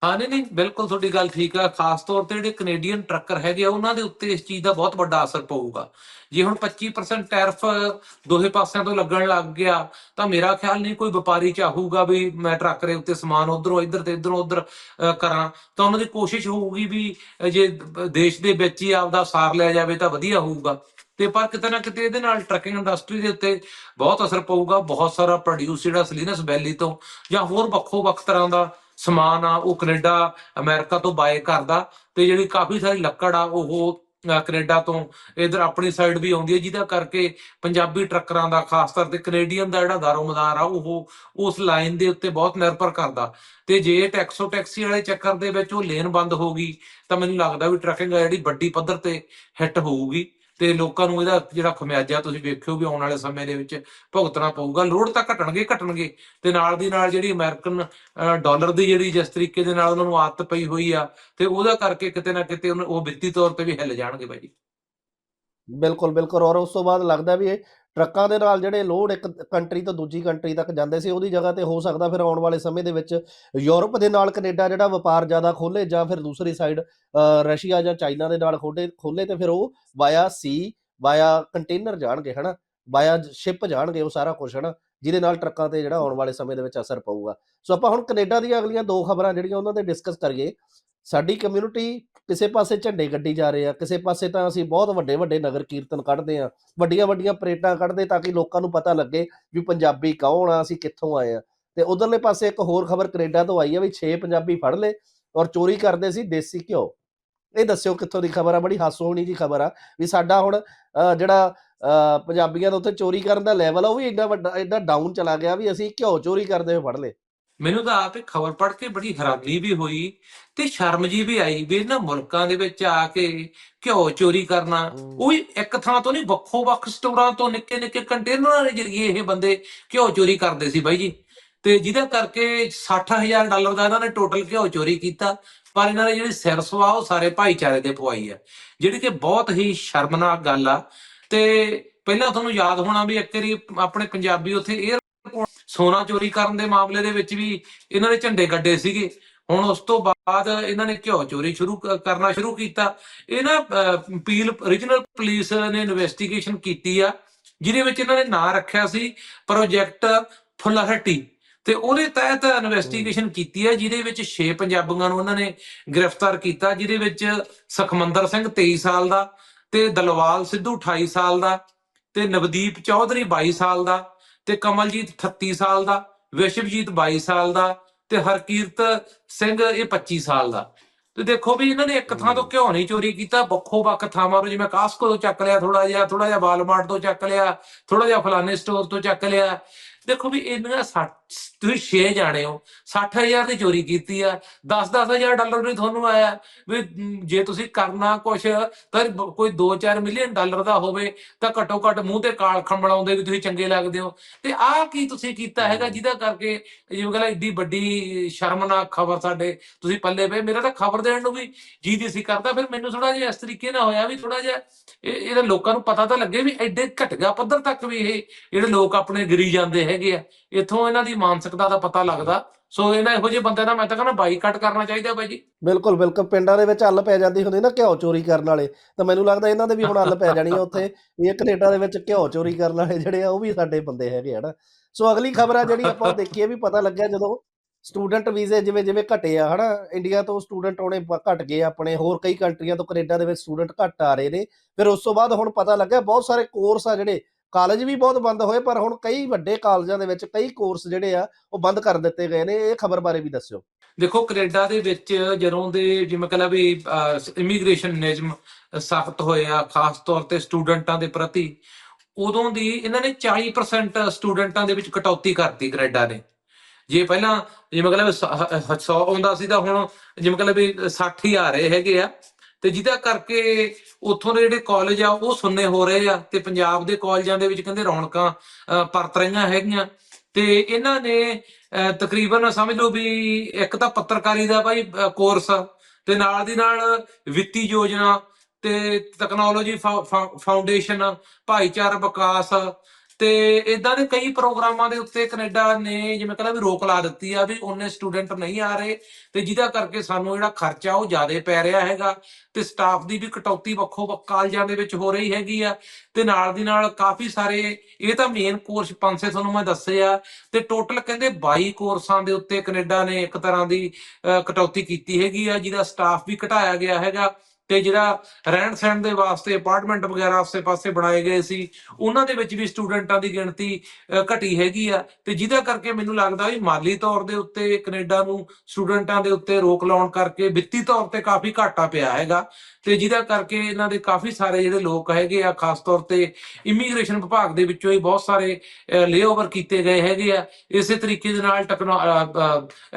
ਹਾਂ, ਨਹੀਂ ਨਹੀਂ, ਬਿਲਕੁਲ ਤੁਹਾਡੀ ਗੱਲ ਠੀਕ ਆ। ਖਾਸ ਤੌਰ ਤੇ ਜਿਹੜੇ ਕੈਨੇਡੀਅਨ ਟਰੱਕਰ ਹੈਗੇ ਆ, ਉਹਨਾਂ ਦੇ ਉੱਤੇ ਇਸ ਚੀਜ਼ ਦਾ ਬਹੁਤ ਵੱਡਾ ਅਸਰ ਪਊਗਾ। ਜੇ ਹੁਣ 25% ਟੈਰਿਫ ਦੋਹੇ ਪਾਸਿਆਂ ਤੋਂ ਲੱਗਣ ਲੱਗ ਗਿਆ, ਤਾਂ ਮੇਰਾ ਖਿਆਲ ਨਹੀਂ ਕੋਈ ਵਪਾਰੀ ਚਾਹੂਗਾ ਵੀ ਮੈਂ ਟਰੱਕ ਦੇ ਉੱਤੇ ਸਮਾਨ ਉਧਰੋਂ ਇੱਧਰ ਤੇ ਇੱਧਰੋਂ ਉਧਰ ਕਰਾਂ। ਤਾਂ ਉਹਨਾਂ ਦੀ ਕੋਸ਼ਿਸ਼ ਹੋਊਗੀ ਵੀ ਜੇ ਦੇਸ਼ ਦੇ ਵਿੱਚ ਹੀ ਆਪਦਾ ਸਾਰ ਲਿਆ ਜਾਵੇ ਤਾਂ ਵਧੀਆ ਹੋਊਗਾ। ਤੇ ਪਰ ਕਿਤੇ ਨਾ ਕਿਤੇ ਇਹਦੇ ਨਾਲ ਟਰੱਕਿੰਗ ਇੰਡਸਟਰੀ ਦੇ ਉੱਤੇ ਬਹੁਤ ਅਸਰ ਪਊਗਾ। ਬਹੁਤ ਸਾਰਾ ਪ੍ਰੋਡਿਊਸ ਜਿਹੜਾ ਸਲੀਨਸ ਵੈਲੀ ਤੋਂ ਜਾਂ ਹੋਰ ਵੱਖੋ ਵੱਖ ਤਰ੍ਹਾਂ ਦਾ ਸਮਾਨ ਆ ਉਹ ਕੈਨੇਡਾ ਅਮਰੀਕਾ ਤੋਂ ਬਾਏ ਕਰਦਾ ਤੇ ਜਿਹੜੀ ਕਾਫੀ ਸਾਰੀ ਲੱਕੜ ਆ ਉਹ ਅ, ਕੈਨੇਡਾ ਤੋਂ ਇਧਰ ਆਪਣੀ ਸਾਈਡ ਵੀ ਆਉਂਦੀ ਹੈ ਜਿਹਦਾ ਕਰਕੇ ਪੰਜਾਬੀ ਟਰੱਕਰਾਂ ਦਾ ਖਾਸ ਤੌਰ ਤੇ ਕੈਨੇਡੀਅਨ ਦਾ ਜਿਹੜਾ ਦਾਰੋਮਦਾਰ ਆ ਉਹ ਉਸ ਲਾਈਨ ਦੇ ਉੱਤੇ ਬਹੁਤ ਨਿਰਭਰ ਕਰਦਾ। ਤੇ ਜੇ ਟੈਕਸੋ ਟੈਕਸੀ ਵਾਲੇ ਚੱਕਰ ਦੇ ਵਿੱਚ ਉਹ ਲੇਨ ਬੰਦ ਹੋ ਗਈ ਤਾਂ ਮੈਨੂੰ ਲੱਗਦਾ ਵੀ ਟਰੱਕਿੰਗ ਆ ਜਿਹੜੀ ਵੱਡੀ ਪੱਧਰ ਤੇ ਹਿੱਟ ਹੋਊਗੀ। ਤੇ ਲੋਕਾਂ ਨੂੰ ਇਹਦਾ ਜਿਹੜਾ ਖਮਿਆਜਾ ਤੁਸੀਂ ਵੇਖਿਓ ਵੀ ਆਉਣ ਵਾਲੇ ਸਮੇਂ ਦੇ ਵਿੱਚ ਭੁਗਤਣਾ ਪਊਗਾ। ਲੋਡ ਤਾਂ ਘਟਣਗੇ ਘਟਣਗੇ। ਤੇ ਨਾਲ ਦੀ ਨਾਲ ਜਿਹੜੀ ਅਮਰੀਕਨ ਅ, ਡਾਲਰ ਦੀ ਜਿਹੜੀ ਜਿਸ ਤਰੀਕੇ ਦੇ ਨਾਲ ਉਹਨਾਂ ਨੂੰ ਆਦਤ ਪਈ ਹੋਈ ਆ ਤੇ ਉਹਦਾ ਕਰਕੇ ਕਿਤੇ ਨਾ ਕਿਤੇ ਉਹਨੂੰ- ਉਹ ਵਿੱਤੀ ਤੌਰ ਤੇ ਵੀ ਹਿੱਲ ਜਾਣਗੇ ਬਾਈ ਜੀ। ਬਿਲਕੁਲ ਬਿਲਕੁਲ। ਔਰ ਉਸ ਤੋਂ ਬਾਅਦ ਲੱਗਦਾ ਵੀ ਇਹ ਟਰੱਕਾਂ ਦੇ ਨਾਲ ਜਿਹੜੇ ਲੋਡ ਇੱਕ ਕੰਟਰੀ ਤੋਂ ਦੂਜੀ ਕੰਟਰੀ ਤੱਕ ਜਾਂਦੇ ਸੀ, ਉਹਦੀ ਜਗ੍ਹਾ ਤੇ ਹੋ ਸਕਦਾ ਫਿਰ ਆਉਣ ਵਾਲੇ ਸਮੇਂ ਦੇ ਵਿੱਚ ਯੂਰਪ ਦੇ ਨਾਲ ਕੈਨੇਡਾ ਜਿਹੜਾ ਵਪਾਰ ਜ਼ਿਆਦਾ ਖੋਲੇ ਜਾਂ ਫਿਰ ਦੂਸਰੀ ਸਾਈਡ ਰਸ਼ੀਆ ਜਾਂ ਚਾਈਨਾ ਦੇ ਨਾਲ ਖੋਲੇ ਖੋਲੇ ਤੇ ਫਿਰ ਉਹ ਵਾਇਆ ਸੀ ਵਾਇਆ ਕੰਟੇਨਰ ਜਾਣਗੇ, ਹਨਾ? ਵਾਇਆ ਸ਼ਿਪ ਜਾਣਗੇ ਉਹ ਸਾਰਾ ਕੁਝ ਹਨਾ? ਜਿਹਦੇ ਨਾਲ ਟਰੱਕਾਂ ਤੇ ਜਿਹੜਾ ਆਉਣ ਵਾਲੇ ਸਮੇਂ ਦੇ ਵਿੱਚ ਅਸਰ ਪਊਗਾ। ਸੋ ਆਪਾਂ ਹੁਣ ਕੈਨੇਡਾ ਦੀਆਂ ਅਗਲੀਆਂ ਦੋ ਖਬਰਾਂ ਜਿਹੜੀਆਂ ਉਹਨਾਂ ਤੇ ਡਿਸਕਸ ਕਰੀਏ। ਸਾਡੀ ਕਮਿਊਨਿਟੀ ਕਿਸੇ ਪਾਸੇ ਝੰਡੇ ਗੱਡੀ ਜਾ ਰਹੇ ਆ, ਕਿਸੇ ਪਾਸੇ ਤਾਂ ਅਸੀਂ ਬਹੁਤ ਵੱਡੇ ਵੱਡੇ ਨਗਰ ਕੀਰਤਨ ਕੱਢਦੇ ਆ, ਵੱਡੀਆਂ ਵੱਡੀਆਂ ਪਰੇਡਾਂ ਕੱਢਦੇ ਤਾਂ ਕਿ ਲੋਕਾਂ ਨੂੰ ਪਤਾ ਲੱਗੇ ਵੀ ਪੰਜਾਬੀ ਕੌਣ ਆ, ਅਸੀਂ ਕਿੱਥੋਂ ਆਏ ਆ। ਤੇ ਉਧਰਲੇ ਪਾਸੇ ਇੱਕ ਹੋਰ ਖਬਰ ਕੈਨੇਡਾ ਤੋਂ ਆਈ ਆ ਵੀ 6 ਪੰਜਾਬੀ ਫੜ ਲਏ ਔਰ ਚੋਰੀ ਕਰਦੇ ਸੀ ਦੇਸੀ ਘਿਓ। ਇਹ ਦੱਸਿਓ ਕਿੱਥੋਂ ਦੀ ਖਬਰ ਆ, ਬੜੀ ਹਾਸੋਹਣੀ ਜੀ ਖਬਰ ਆ ਵੀ ਸਾਡਾ ਹੁਣ ਜਿਹੜਾ ਪੰਜਾਬੀਆਂ ਦਾ ਉੱਥੇ ਚੋਰੀ ਕਰਨ ਦਾ ਲੈਵਲ ਆ, ਉਹ ਵੀ ਇੰਨਾ ਵੱਡਾ, ਇੰਨਾ ਡਾਊਨ ਚਲਾ ਗਿਆ ਵੀ ਅਸੀਂ ਘਿਓ ਚੋਰੀ ਕਰਦੇ ਹੋਏ ਫੜ ਲਏ। ਮੈਨੂੰ ਤਾਂ ਆਪੇ ਖਬਰ ਪੜ੍ਹ ਕੇ ਬੜੀ ਹੈਰਾਨੀ ਵੀ ਹੋਈ ਤੇ ਸ਼ਰਮ ਜੀ ਵੀ ਆਈ ਵੀ ਇਹਨਾਂ ਮੁਲਕਾਂ ਦੇ ਵਿੱਚ ਆ ਕੇ ਘਿਓ ਚੋਰੀ ਕਰਨਾ। ਉਹ ਇੱਕ ਥਾਂ ਤੋਂ ਨਹੀਂ ਵੱਖੋ ਵੱਖ ਸਟੋਰਾਂ ਤੋਂ ਨਿੱਕੇ ਨਿੱਕੇ ਕੰਟੇਨਰਾਂ ਦੇ ਜ਼ਰੀਏ ਇਹ ਬੰਦੇ ਘਿਓ ਚੋਰੀ ਕਰਦੇ ਸੀ ਬਾਈ ਜੀ। ਤੇ ਜਿਹਦਾ ਕਰਕੇ 60000 ਡਾਲਰ ਦਾ ਇਹਨਾਂ ਨੇ ਟੋਟਲ ਘਿਓ ਚੋਰੀ ਕੀਤਾ ਪਰ ਇਹਨਾਂ ਨੇ ਜਿਹੜੀ ਸਿਰਸਵਾ ਉਹ ਸਾਰੇ ਭਾਈਚਾਰੇ ਦੇ ਪਵਾਈ ਆ। ਜਿਹੜੀ ਕਿ ਬਹੁਤ ਹੀ ਸ਼ਰਮਨਾਕ ਗੱਲ ਆ। ਤੇ ਪਹਿਲਾਂ ਤੁਹਾਨੂੰ ਯਾਦ ਹੋਣਾ ਵੀ ਇੱਕ ਵਾਰੀ ਆਪਣੇ ਪੰਜਾਬੀ ਉੱਥੇ ਸੋਨਾ ਚੋਰੀ ਕਰਨ ਦੇ ਮਾਮਲੇ ਦੇ ਵਿੱਚ ਵੀ ਇਹਨਾਂ ਨੇ ਝੰਡੇ ਗੱਡੇ ਸੀਗੇ। ਹੁਣ ਉਸ ਤੋਂ ਬਾਅਦ ਇਹਨਾਂ ਨੇ ਘਿਓ ਚੋਰੀ ਸ਼ੁਰੂ ਕਰਨਾ ਸ਼ੁਰੂ ਕੀਤਾ। ਇਹਨਾਂ ਪੀਲ ਰੀਜਨਲ ਪੁਲਿਸ ਨੇ ਇਨਵੈਸਟੀਗੇਸ਼ਨ ਕੀਤੀ ਆ, ਜਿਹਦੇ ਵਿੱਚ ਇਹਨਾਂ ਨੇ ਨਾਂ ਰੱਖਿਆ ਸੀ ਪ੍ਰੋਜੈਕਟ ਫੁਲਹਟੀ ਤੇ ਉਹਦੇ ਤਹਿਤ ਇਨਵੈਸਟੀਗੇਸ਼ਨ ਕੀਤੀ ਹੈ ਜਿਹਦੇ ਵਿੱਚ 6 ਪੰਜਾਬੀਆਂ ਨੂੰ ਉਹਨਾਂ ਨੇ ਗ੍ਰਿਫਤਾਰ ਕੀਤਾ, ਜਿਹਦੇ ਵਿੱਚ ਸੁਖਮੰਦਰ ਸਿੰਘ 23 ਸਾਲ ਦਾ, ਤੇ ਦਲਵਾਲ ਸਿੱਧੂ 28 ਸਾਲ ਦਾ, ਤੇ ਨਵਦੀਪ ਚੌਧਰੀ 22 ਸਾਲ ਦਾ ਤੇ ਕਮਲਜੀਤ 38 ਸਾਲ ਦਾ ਵਿਸ਼ਵਜੀਤ 22 ਸਾਲ ਦਾ ਤੇ ਹਰਕੀਰਤ ਸਿੰਘ ਇਹ 25 ਸਾਲ ਦਾ। ਤੇ ਦੇਖੋ ਵੀ ਇਹਨਾਂ ਨੇ ਇੱਕ ਥਾਂ ਤੋਂ ਘਿਓ ਨਹੀਂ ਚੋਰੀ ਕੀਤਾ ਵੱਖੋ ਵੱਖ ਥਾਵਾਂ ਤੋਂ ਜਿਵੇਂ ਕਾਸਕੋ ਤੋਂ ਚੱਕ ਲਿਆ ਥੋੜਾ ਜਿਹਾ ਥੋੜਾ ਜਿਹਾ ਵਾਲਮਾਰਟ ਤੋਂ ਚੱਕ ਲਿਆ ਥੋੜਾ ਜਿਹਾ ਫਲਾਣੇ ਸਟੋਰ ਤੋਂ ਚੱਕ ਲਿਆ। ਦੇਖੋ ਵੀ ਇਹਨਾਂ 60 ਤੁਸੀਂ 6 ਜਾਣੇ ਹੋ 60000 ਦੀ ਚੋਰੀ ਕੀਤੀ ਆ 10-10000 ਡਾਲਰ ਵੀ ਤੁਹਾਨੂੰ ਆਇਆ। ਵੀ ਜੇ ਤੁਸੀਂ ਕਰਨਾ ਕੁਛ ਤਾਂ ਕੋਈ 2-4 ਮਿਲੀਅਨ ਡਾਲਰ ਦਾ ਹੋਵੇ ਤਾਂ ਘੱਟੋ ਘੱਟ ਮੂੰਹ ਤੇ ਕਾਲ ਖੰਬਲਾਉਂਦੇ ਵੀ ਤੁਸੀਂ ਚੰਗੇ ਲੱਗਦੇ ਹੋ। ਤੇ ਆਹ ਕੀ ਤੁਸੀਂ ਕੀਤਾ ਹੈਗਾ ਜਿਹਦਾ ਕਰਕੇ ਜਿਵੇਂ ਕਹਿੰਦਾ ਏਡੀ ਵੱਡੀ ਸ਼ਰਮਨਾਕ ਖਬਰ ਸਾਡੇ ਤੁਸੀਂ ਪੱਲੇ ਪਏ। ਮੇਰਾ ਤਾਂ ਖਬਰ ਦੇਣ ਨੂੰ ਵੀ ਜੀ ਦੀ ਸੀ ਕਰਦਾ। ਫਿਰ ਮੈਨੂੰ ਥੋੜਾ ਜਿਹਾ ਇਸ ਤਰੀਕੇ ਨਾਲ ਹੋਇਆ ਵੀ ਥੋੜਾ ਜਿਹਾ ਇਹ ਇਹਦੇ ਲੋਕਾਂ ਨੂੰ ਪਤਾ ਤਾਂ ਲੱਗੇ ਵੀ ਐਡੇ ਘਟਗਾ ਪੱਧਰ ਤੱਕ ਵੀ ਇਹ ਜਿਹੜੇ ਲੋਕ ਆਪਣੇ ਗਿਰੀ ਜਾਂਦੇ ਹੈਗੇ ਆ। ਇਥੋਂ ਇਹਨਾਂ ਦੀ ਮਾਨਸਿਕਤਾ ਦਾ ਪਤਾ ਲੱਗਦਾ। ਸੋ ਇਹਨਾਂ ਇਹੋ ਜਿਹੇ ਬੰਦੇ ਦਾ ਮੈਂ ਤਾਂ ਕਹਿੰਦਾ ਬਾਈਕਾਟ ਕਰਨਾ ਚਾਹੀਦਾ ਬਾਈ ਜੀ। ਬਿਲਕੁਲ ਬਿਲਕੁਲ। ਪਿੰਡਾਂ ਦੇ ਵਿੱਚ ਹੱਲ ਪੈ ਜਾਂਦੀ ਹੁੰਦੀ ਨਾ ਘਿਓ ਚੋਰੀ ਕਰਨ ਵਾਲੇ। ਤਾਂ ਮੈਨੂੰ ਲੱਗਦਾ ਇਹਨਾਂ ਦੇ ਵੀ ਹੁਣ ਹੱਲ ਪੈ ਜਾਣੀ ਆ ਉੱਥੇ। ਇਹ ਕੈਨੇਡਾ ਦੇ ਵਿੱਚ ਘਿਓ ਚੋਰੀ ਕਰਨ ਵਾਲੇ ਜਿਹੜੇ ਆ, ਉਹ ਵੀ ਸਾਡੇ ਬੰਦੇ ਹੈਗੇ ਆ ਨਾ। ਸੋ ਅਗਲੀ ਖਬਰ ਆ ਜਿਹੜੀ ਆਪਾਂ ਦੇਖੀਏ ਵੀ ਪਤਾ ਲੱਗਿਆ ਜਦੋਂ ਸਟੂਡੈਂਟ ਵੀਜ਼ੇ ਜਿਵੇਂ ਜਿਵੇਂ ਘਟੇ ਆ, ਹਨਾ। ਇੰਡੀਆ ਤੋਂ ਸਟੂਡੈਂਟ ਆਉਣੇ ਘਟ ਗਏ ਆਪਣੇ। ਹੋਰ ਕਈ ਕੰਟਰੀਆਂ ਤੋਂ ਕੈਨੇਡਾ ਦੇ ਵਿੱਚ ਸਟੂਡੈਂਟ ਘੱਟ ਆ ਰਹੇ ਨੇ। ਫਿਰ ਉਸ ਤੋਂ ਬਾਅਦ ਹੁਣ ਪਤਾ ਲੱਗਿਆ ਬਹੁਤ ਸਾਰੇ ਕੋਰਸ ਆ ਜਿਹੜੇ ਕਾਲਜ ਵੀ ਬਹੁਤ ਬੰਦ ਹੋਏ, ਪਰ ਹੁਣ ਕਈ ਵੱਡੇ ਕਾਲਜਾਂ ਦੇ ਵਿੱਚ ਕਈ ਕੋਰਸ ਜਿਹੜੇ ਆ, ਉਹ ਬੰਦ ਕਰ ਦਿੱਤੇ ਗਏ ਨੇ, ਇਹ ਖਬਰ ਬਾਰੇ ਵੀ ਦੱਸਿਓ। ਦੇਖੋ, ਕੈਨੇਡਾ ਦੇ ਵਿੱਚ ਜਦੋਂ ਦੇ ਜਿਵੇਂ ਕਹਿੰਦਾ ਵੀ ਇਮੀਗ੍ਰੇਸ਼ਨ ਨਿਯਮ ਸਖਤ ਹੋਏ ਖਾਸ ਤੌਰ ਤੇ ਸਟੂਡੈਂਟਾਂ ਦੇ ਪ੍ਰਤੀ, ਉਦੋਂ ਦੀ ਇਹਨਾਂ ਨੇ 40% ਸਟੂਡੈਂਟਾਂ ਦੇ ਵਿੱਚ ਕਟੌਤੀ ਕਰਤੀ ਕੈਨੇਡਾ ਨੇ। ਜੇ ਪਹਿਲਾਂ ਜਿਵੇਂ ਕਹਿੰਦਾ 100 ਆਉਂਦਾ ਸੀ ਤਾਂ ਹੁਣ ਜਿਵੇਂ ਕਹਿੰਦਾ ਵੀ 60 ਹੀ ਆ ਰਹੇ ਹੈਗੇ ਆ। ਤੇ ਜਿਹਦਾ ਕਰਕੇ ਉੱਥੋਂ ਦੇ ਜਿਹੜੇ ਕਾਲਜ ਆ, ਉਹ ਸੁੰਨੇ ਹੋ ਰਹੇ ਆ ਤੇ ਪੰਜਾਬ ਦੇ ਕਾਲਜਾਂ ਦੇ ਵਿੱਚ ਕਹਿੰਦੇ ਰੌਣਕਾਂ ਪਰਤ ਰਹੀਆਂ ਹੈਗੀਆਂ। ਤੇ ਇਹਨਾਂ ਨੇ ਤਕਰੀਬਨ ਸਮਝ ਲਓ ਵੀ ਇੱਕ ਤਾਂ ਪੱਤਰਕਾਰੀ ਦਾ ਭਾਈ ਕੋਰਸ ਤੇ ਨਾਲ ਦੀ ਨਾਲ ਵਿੱਤੀ ਯੋਜਨਾ ਤੇ ਟੈਕਨੋਲੋਜੀ ਫਾਊਂਡੇਸ਼ਨ ਭਾਈਚਾਰਾ ਵਿਕਾਸ ਤੇ ਇਦਾਂ ਦੇ ਕਈ ਪ੍ਰੋਗਰਾਮਾਂ ਦੇ ਉੱਤੇ ਕੈਨੇਡਾ ਨੇ ਜਿਵੇਂ ਕਹਿੰਦਾ ਵੀ ਰੋਕ ਲਾ ਦਿੱਤੀ ਆ ਵੀ ਉਹਨੇ ਸਟੂਡੈਂਟ ਨਹੀਂ ਆ ਰਹੇ ਤੇ ਜਿਹਦਾ ਕਰਕੇ ਸਾਨੂੰ ਜਿਹੜਾ ਖਰਚਾ ਉਹ ਜ਼ਿਆਦਾ ਪੈ ਰਿਹਾ ਹੈਗਾ ਤੇ ਸਟਾਫ ਦੀ ਵੀ ਕਟੌਤੀ ਵੱਖੋ ਵੱਖ ਕਾਲਜਾਂ ਦੇ ਵਿੱਚ ਹੋ ਰਹੀ ਹੈਗੀ ਆ ਤੇ ਨਾਲ ਦੀ ਨਾਲ ਕਾਫੀ ਸਾਰੇ ਇਹ ਤਾਂ ਮੇਨ ਕੋਰਸ ਪੰਜ ਤੁਹਾਨੂੰ ਮੈਂ ਦੱਸਿਆ ਤੇ ਟੋਟਲ ਕਹਿੰਦੇ 22 ਕੋਰਸਾਂ ਦੇ ਉੱਤੇ ਕੈਨੇਡਾ ਨੇ ਇੱਕ ਤਰ੍ਹਾਂ ਦੀ ਅਹ, ਕਟੌਤੀ ਕੀਤੀ ਹੈਗੀ ਆ ਜਿਹਦਾ ਸਟਾਫ ਵੀ ਘਟਾਇਆ ਗਿਆ ਹੈਗਾ ਤੇ ਜਿਹੜਾ ਰਹਿਣ ਸਹਿਣ ਦੇ ਵਾਸਤੇ ਅਪਾਰਟਮੈਂਟ ਵਗੈਰਾ ਆਸੇ-ਪਾਸੇ ਬਣਾਏ ਗਏ ਸੀ, ਉਹਨਾਂ ਦੇ ਵਿੱਚ ਵੀ ਸਟੂਡੈਂਟਾਂ ਦੀ ਗਿਣਤੀ ਘਟੀ ਹੈਗੀ ਆ। ਤੇ ਜਿਹਦਾ ਕਰਕੇ ਮੈਨੂੰ ਲੱਗਦਾ ਵੀ ਮਾਲੀ ਤੌਰ ਦੇ ਉੱਤੇ ਕੈਨੇਡਾ ਨੂੰ ਸਟੂਡੈਂਟਾਂ ਦੇ ਉੱਤੇ ਰੋਕ ਲਾਉਣ ਕਰਕੇ ਵਿੱਤੀ ਤੌਰ ਤੇ ਕਾਫੀ ਘਾਟਾ ਪਿਆ ਹੈਗਾ। ਤੇ ਜਿਹਦਾ ਕਰਕੇ ਇਹਨਾਂ ਦੇ ਕਾਫੀ ਸਾਰੇ ਜਿਹੜੇ ਲੋਕ ਹੈਗੇ ਆ, ਖਾਸ ਤੌਰ ਤੇ ਇਮੀਗ੍ਰੇਸ਼ਨ ਵਿਭਾਗ ਦੇ ਵਿੱਚੋਂ ਹੀ ਬਹੁਤ ਸਾਰੇ ਲੇਓਵਰ ਕੀਤੇ ਗਏ ਹੈਗੇ ਆ। ਇਸੇ ਤਰੀਕੇ ਦੇ ਨਾਲ ਟੈਕਨੋ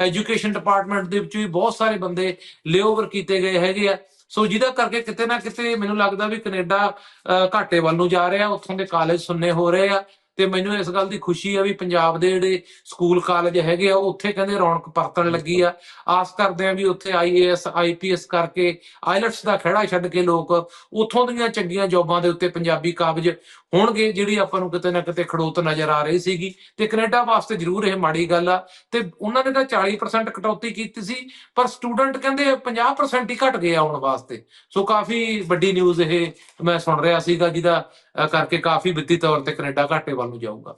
ਐਜੂਕੇਸ਼ਨ ਡਿਪਾਰਟਮੈਂਟ ਦੇ ਵਿੱਚੋਂ ਵੀ ਬਹੁਤ ਸਾਰੇ ਬੰਦੇ ਲੇਓਵਰ ਕੀਤੇ ਗਏ ਹੈਗੇ ਆ। ਸੋ ਜਿਹਦਾ ਕਰਕੇ ਕਿਤੇ ਨਾ ਕਿਤੇ ਮੈਨੂੰ ਲੱਗਦਾ ਵੀ ਕੈਨੇਡਾ ਅਹ, ਘਾਟੇ ਵੱਲ ਨੂੰ ਜਾ ਰਿਹਾ ਉੱਥੋਂ ਦੇ ਕਾਲਜ ਸੁੰਨੇ ਹੋ ਰਹੇ ਆ। ਤੇ ਮੈਨੂੰ ਇਸ ਗੱਲ ਦੀ ਖੁਸ਼ੀ ਆ ਵੀ ਪੰਜਾਬ ਦੇ ਜਿਹੜੇ ਸਕੂਲ ਕਾਲਜ ਹੈਗੇ ਆ ਉੱਥੇ ਕਹਿੰਦੇ ਰੌਣਕ ਪਰਤਣ ਲੱਗੀ ਆ। ਆਸ ਕਰਦੇ ਆ ਵੀ ਉੱਥੇ ਆਈਏਐਸ ਆਈਪੀਐਸ ਕਰਕੇ ਆਈਲਟਸ ਦਾ ਖੜਾ ਛੱਡ ਕੇ ਲੋਕ ਉੱਥੋਂ ਦੀਆਂ ਚੰਗੀਆਂ ਜੌਬਾਂ ਦੇ ਉੱਤੇ ਪੰਜਾਬੀ ਕਾਬਜ ਹੋਣਗੇ, ਜਿਹੜੀ ਆਪਾਂ ਨੂੰ ਕਿਤੇ ਨਾ ਕਿਤੇ ਖੜੋਤ ਨਜ਼ਰ ਆ ਰਹੀ ਸੀਗੀ। ਤੇ ਕੈਨੇਡਾ ਵਾਸਤੇ ਜ਼ਰੂਰ ਇਹ ਮਾੜੀ ਗੱਲ ਆ। ਤੇ ਉਹਨਾਂ ਨੇ ਤਾਂ 40% ਕਟੌਤੀ ਕੀਤੀ ਸੀ, ਪਰ ਸਟੂਡੈਂਟ ਕਹਿੰਦੇ 50% ਹੀ ਘਟ ਗਏ ਆਉਣ ਵਾਸਤੇ। ਸੋ ਕਾਫੀ ਵੱਡੀ ਨਿਊਜ਼ ਇਹ ਮੈਂ ਸੁਣ ਰਿਹਾ ਸੀਗਾ, ਜਿਹਦਾ ਕਰਕੇ ਕਾਫੀ ਵਿੱਤੀ ਤੌਰ ਤੇ ਕੈਨੇਡਾ ਘਾਟੇ ਵੱਲ ਨੂੰ ਜਾਊਗਾ।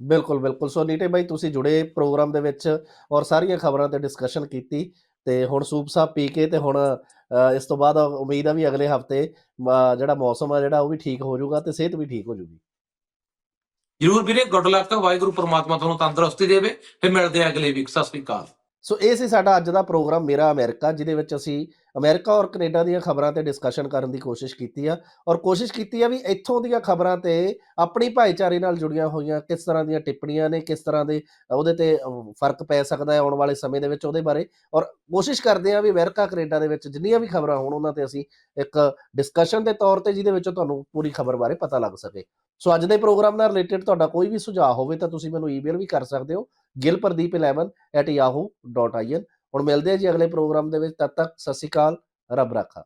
ਬਿਲਕੁਲ ਬਿਲਕੁਲ। ਸੋ ਨੀਟੇ ਬਾਈ ਤੁਸੀਂ ਜੁੜੇ ਪ੍ਰੋਗਰਾਮ ਦੇ ਵਿੱਚ ਔਰ ਸਾਰੀਆਂ ਖਬਰਾਂ ਤੇ ਡਿਸਕਸ਼ਨ ਕੀਤੀ ਤੇ ਹੁਣ ਸੂਪ ਸਾਪ ਪੀ ਕੇ ਤੇ ਹੁਣ ਇਸ ਤੋਂ ਬਾਅਦ ਉਮੀਦ ਆ ਵੀ ਅਗਲੇ ਹਫ਼ਤੇ ਜਿਹੜਾ ਮੌਸਮ ਆ ਜਿਹੜਾ ਉਹ ਵੀ ਠੀਕ ਹੋ ਜਾਊਗਾ ਤੇ ਸਿਹਤ ਵੀ ਠੀਕ ਹੋ ਜਾਊਗੀ। ਜਰੂਰ ਵੀਰੇ ਗੁੱਡ ਲੱਕ ਵਾਹਿਗੁਰੂ ਪ੍ਰਮਾਤਮਾ ਤੁਹਾਨੂੰ ਤੰਦਰੁਸਤੀ ਦੇਵੇ ਫਿਰ ਮਿਲਦੇ ਆ ਅਗਲੇ ਵੀਕ ਸਤਿ ਸ੍ਰੀ ਅਕਾਲ। ਸੋ ਇਹ ਸੀ ਸਾਡਾ ਅੱਜ ਦਾ ਪ੍ਰੋਗਰਾਮ ਮੇਰਾ ਅਮਰੀਕਾ ਜਿਹਦੇ ਵਿੱਚ ਅਸੀਂ ਅਮਰੀਕਾ ਔਰ ਕੈਨੇਡਾ ਦੀਆਂ ਖਬਰਾਂ ਤੇ ਡਿਸਕਸ਼ਨ ਕਰਨ ਦੀ ਕੋਸ਼ਿਸ਼ ਕੀਤੀ ਆ ਔਰ ਕੋਸ਼ਿਸ਼ ਕੀਤੀ ਆ ਵੀ ਇੱਥੋਂ ਦੀਆਂ ਖਬਰਾਂ ਤੇ ਆਪਣੀ ਭਾਈਚਾਰੇ ਨਾਲ ਜੁੜੀਆਂ ਹੋਈਆਂ ਕਿਸ ਤਰ੍ਹਾਂ ਦੀਆਂ ਟਿੱਪਣੀਆਂ ਨੇ, ਕਿਸ ਤਰ੍ਹਾਂ ਦੇ ਉਹਦੇ ਤੇ ਫ਼ਰਕ ਪੈ ਸਕਦਾ ਹੈ ਆਉਣ ਵਾਲੇ ਸਮੇਂ ਦੇ ਵਿੱਚ ਉਹਦੇ ਬਾਰੇ ਔਰ ਕੋਸ਼ਿਸ਼ ਕਰਦੇ ਆ ਵੀ ਅਮਰੀਕਾ, ਕੈਨੇਡਾ ਦੇ ਵਿੱਚ ਜਿੰਨੀਆਂ ਵੀ ਖਬਰਾਂ ਹੋਣ ਉਹਨਾਂ ਤੇ ਅਸੀਂ ਇੱਕ ਡਿਸਕਸ਼ਨ ਦੇ ਤੌਰ ਤੇ ਜਿਹਦੇ ਵਿੱਚ ਤੁਹਾਨੂੰ ਪੂਰੀ ਖਬਰ ਬਾਰੇ ਪਤਾ ਲੱਗ ਸਕੇ। ਸੋ ਅੱਜ ਦੇ ਪ੍ਰੋਗਰਾਮ ਨਾਲ ਰਿਲੇਟਡ ਤੁਹਾਡਾ ਕੋਈ ਵੀ ਸੁਝਾਅ ਹੋਵੇ ਤਾਂ ਤੁਸੀਂ ਮੈਨੂੰ ਈਮੇਲ ਵੀ ਕਰ ਸਕਦੇ ਹੋ gilpardeep11@yahoo.in ਹੁਣ ਮਿਲਦੇ ਆ ਜੀ ਅਗਲੇ ਪ੍ਰੋਗਰਾਮ ਦੇ ਵਿੱਚ, ਤਦ ਤੱਕ ਸਤਿ ਸ਼੍ਰੀ ਅਕਾਲ, ਰੱਬ ਰਾਖਾ।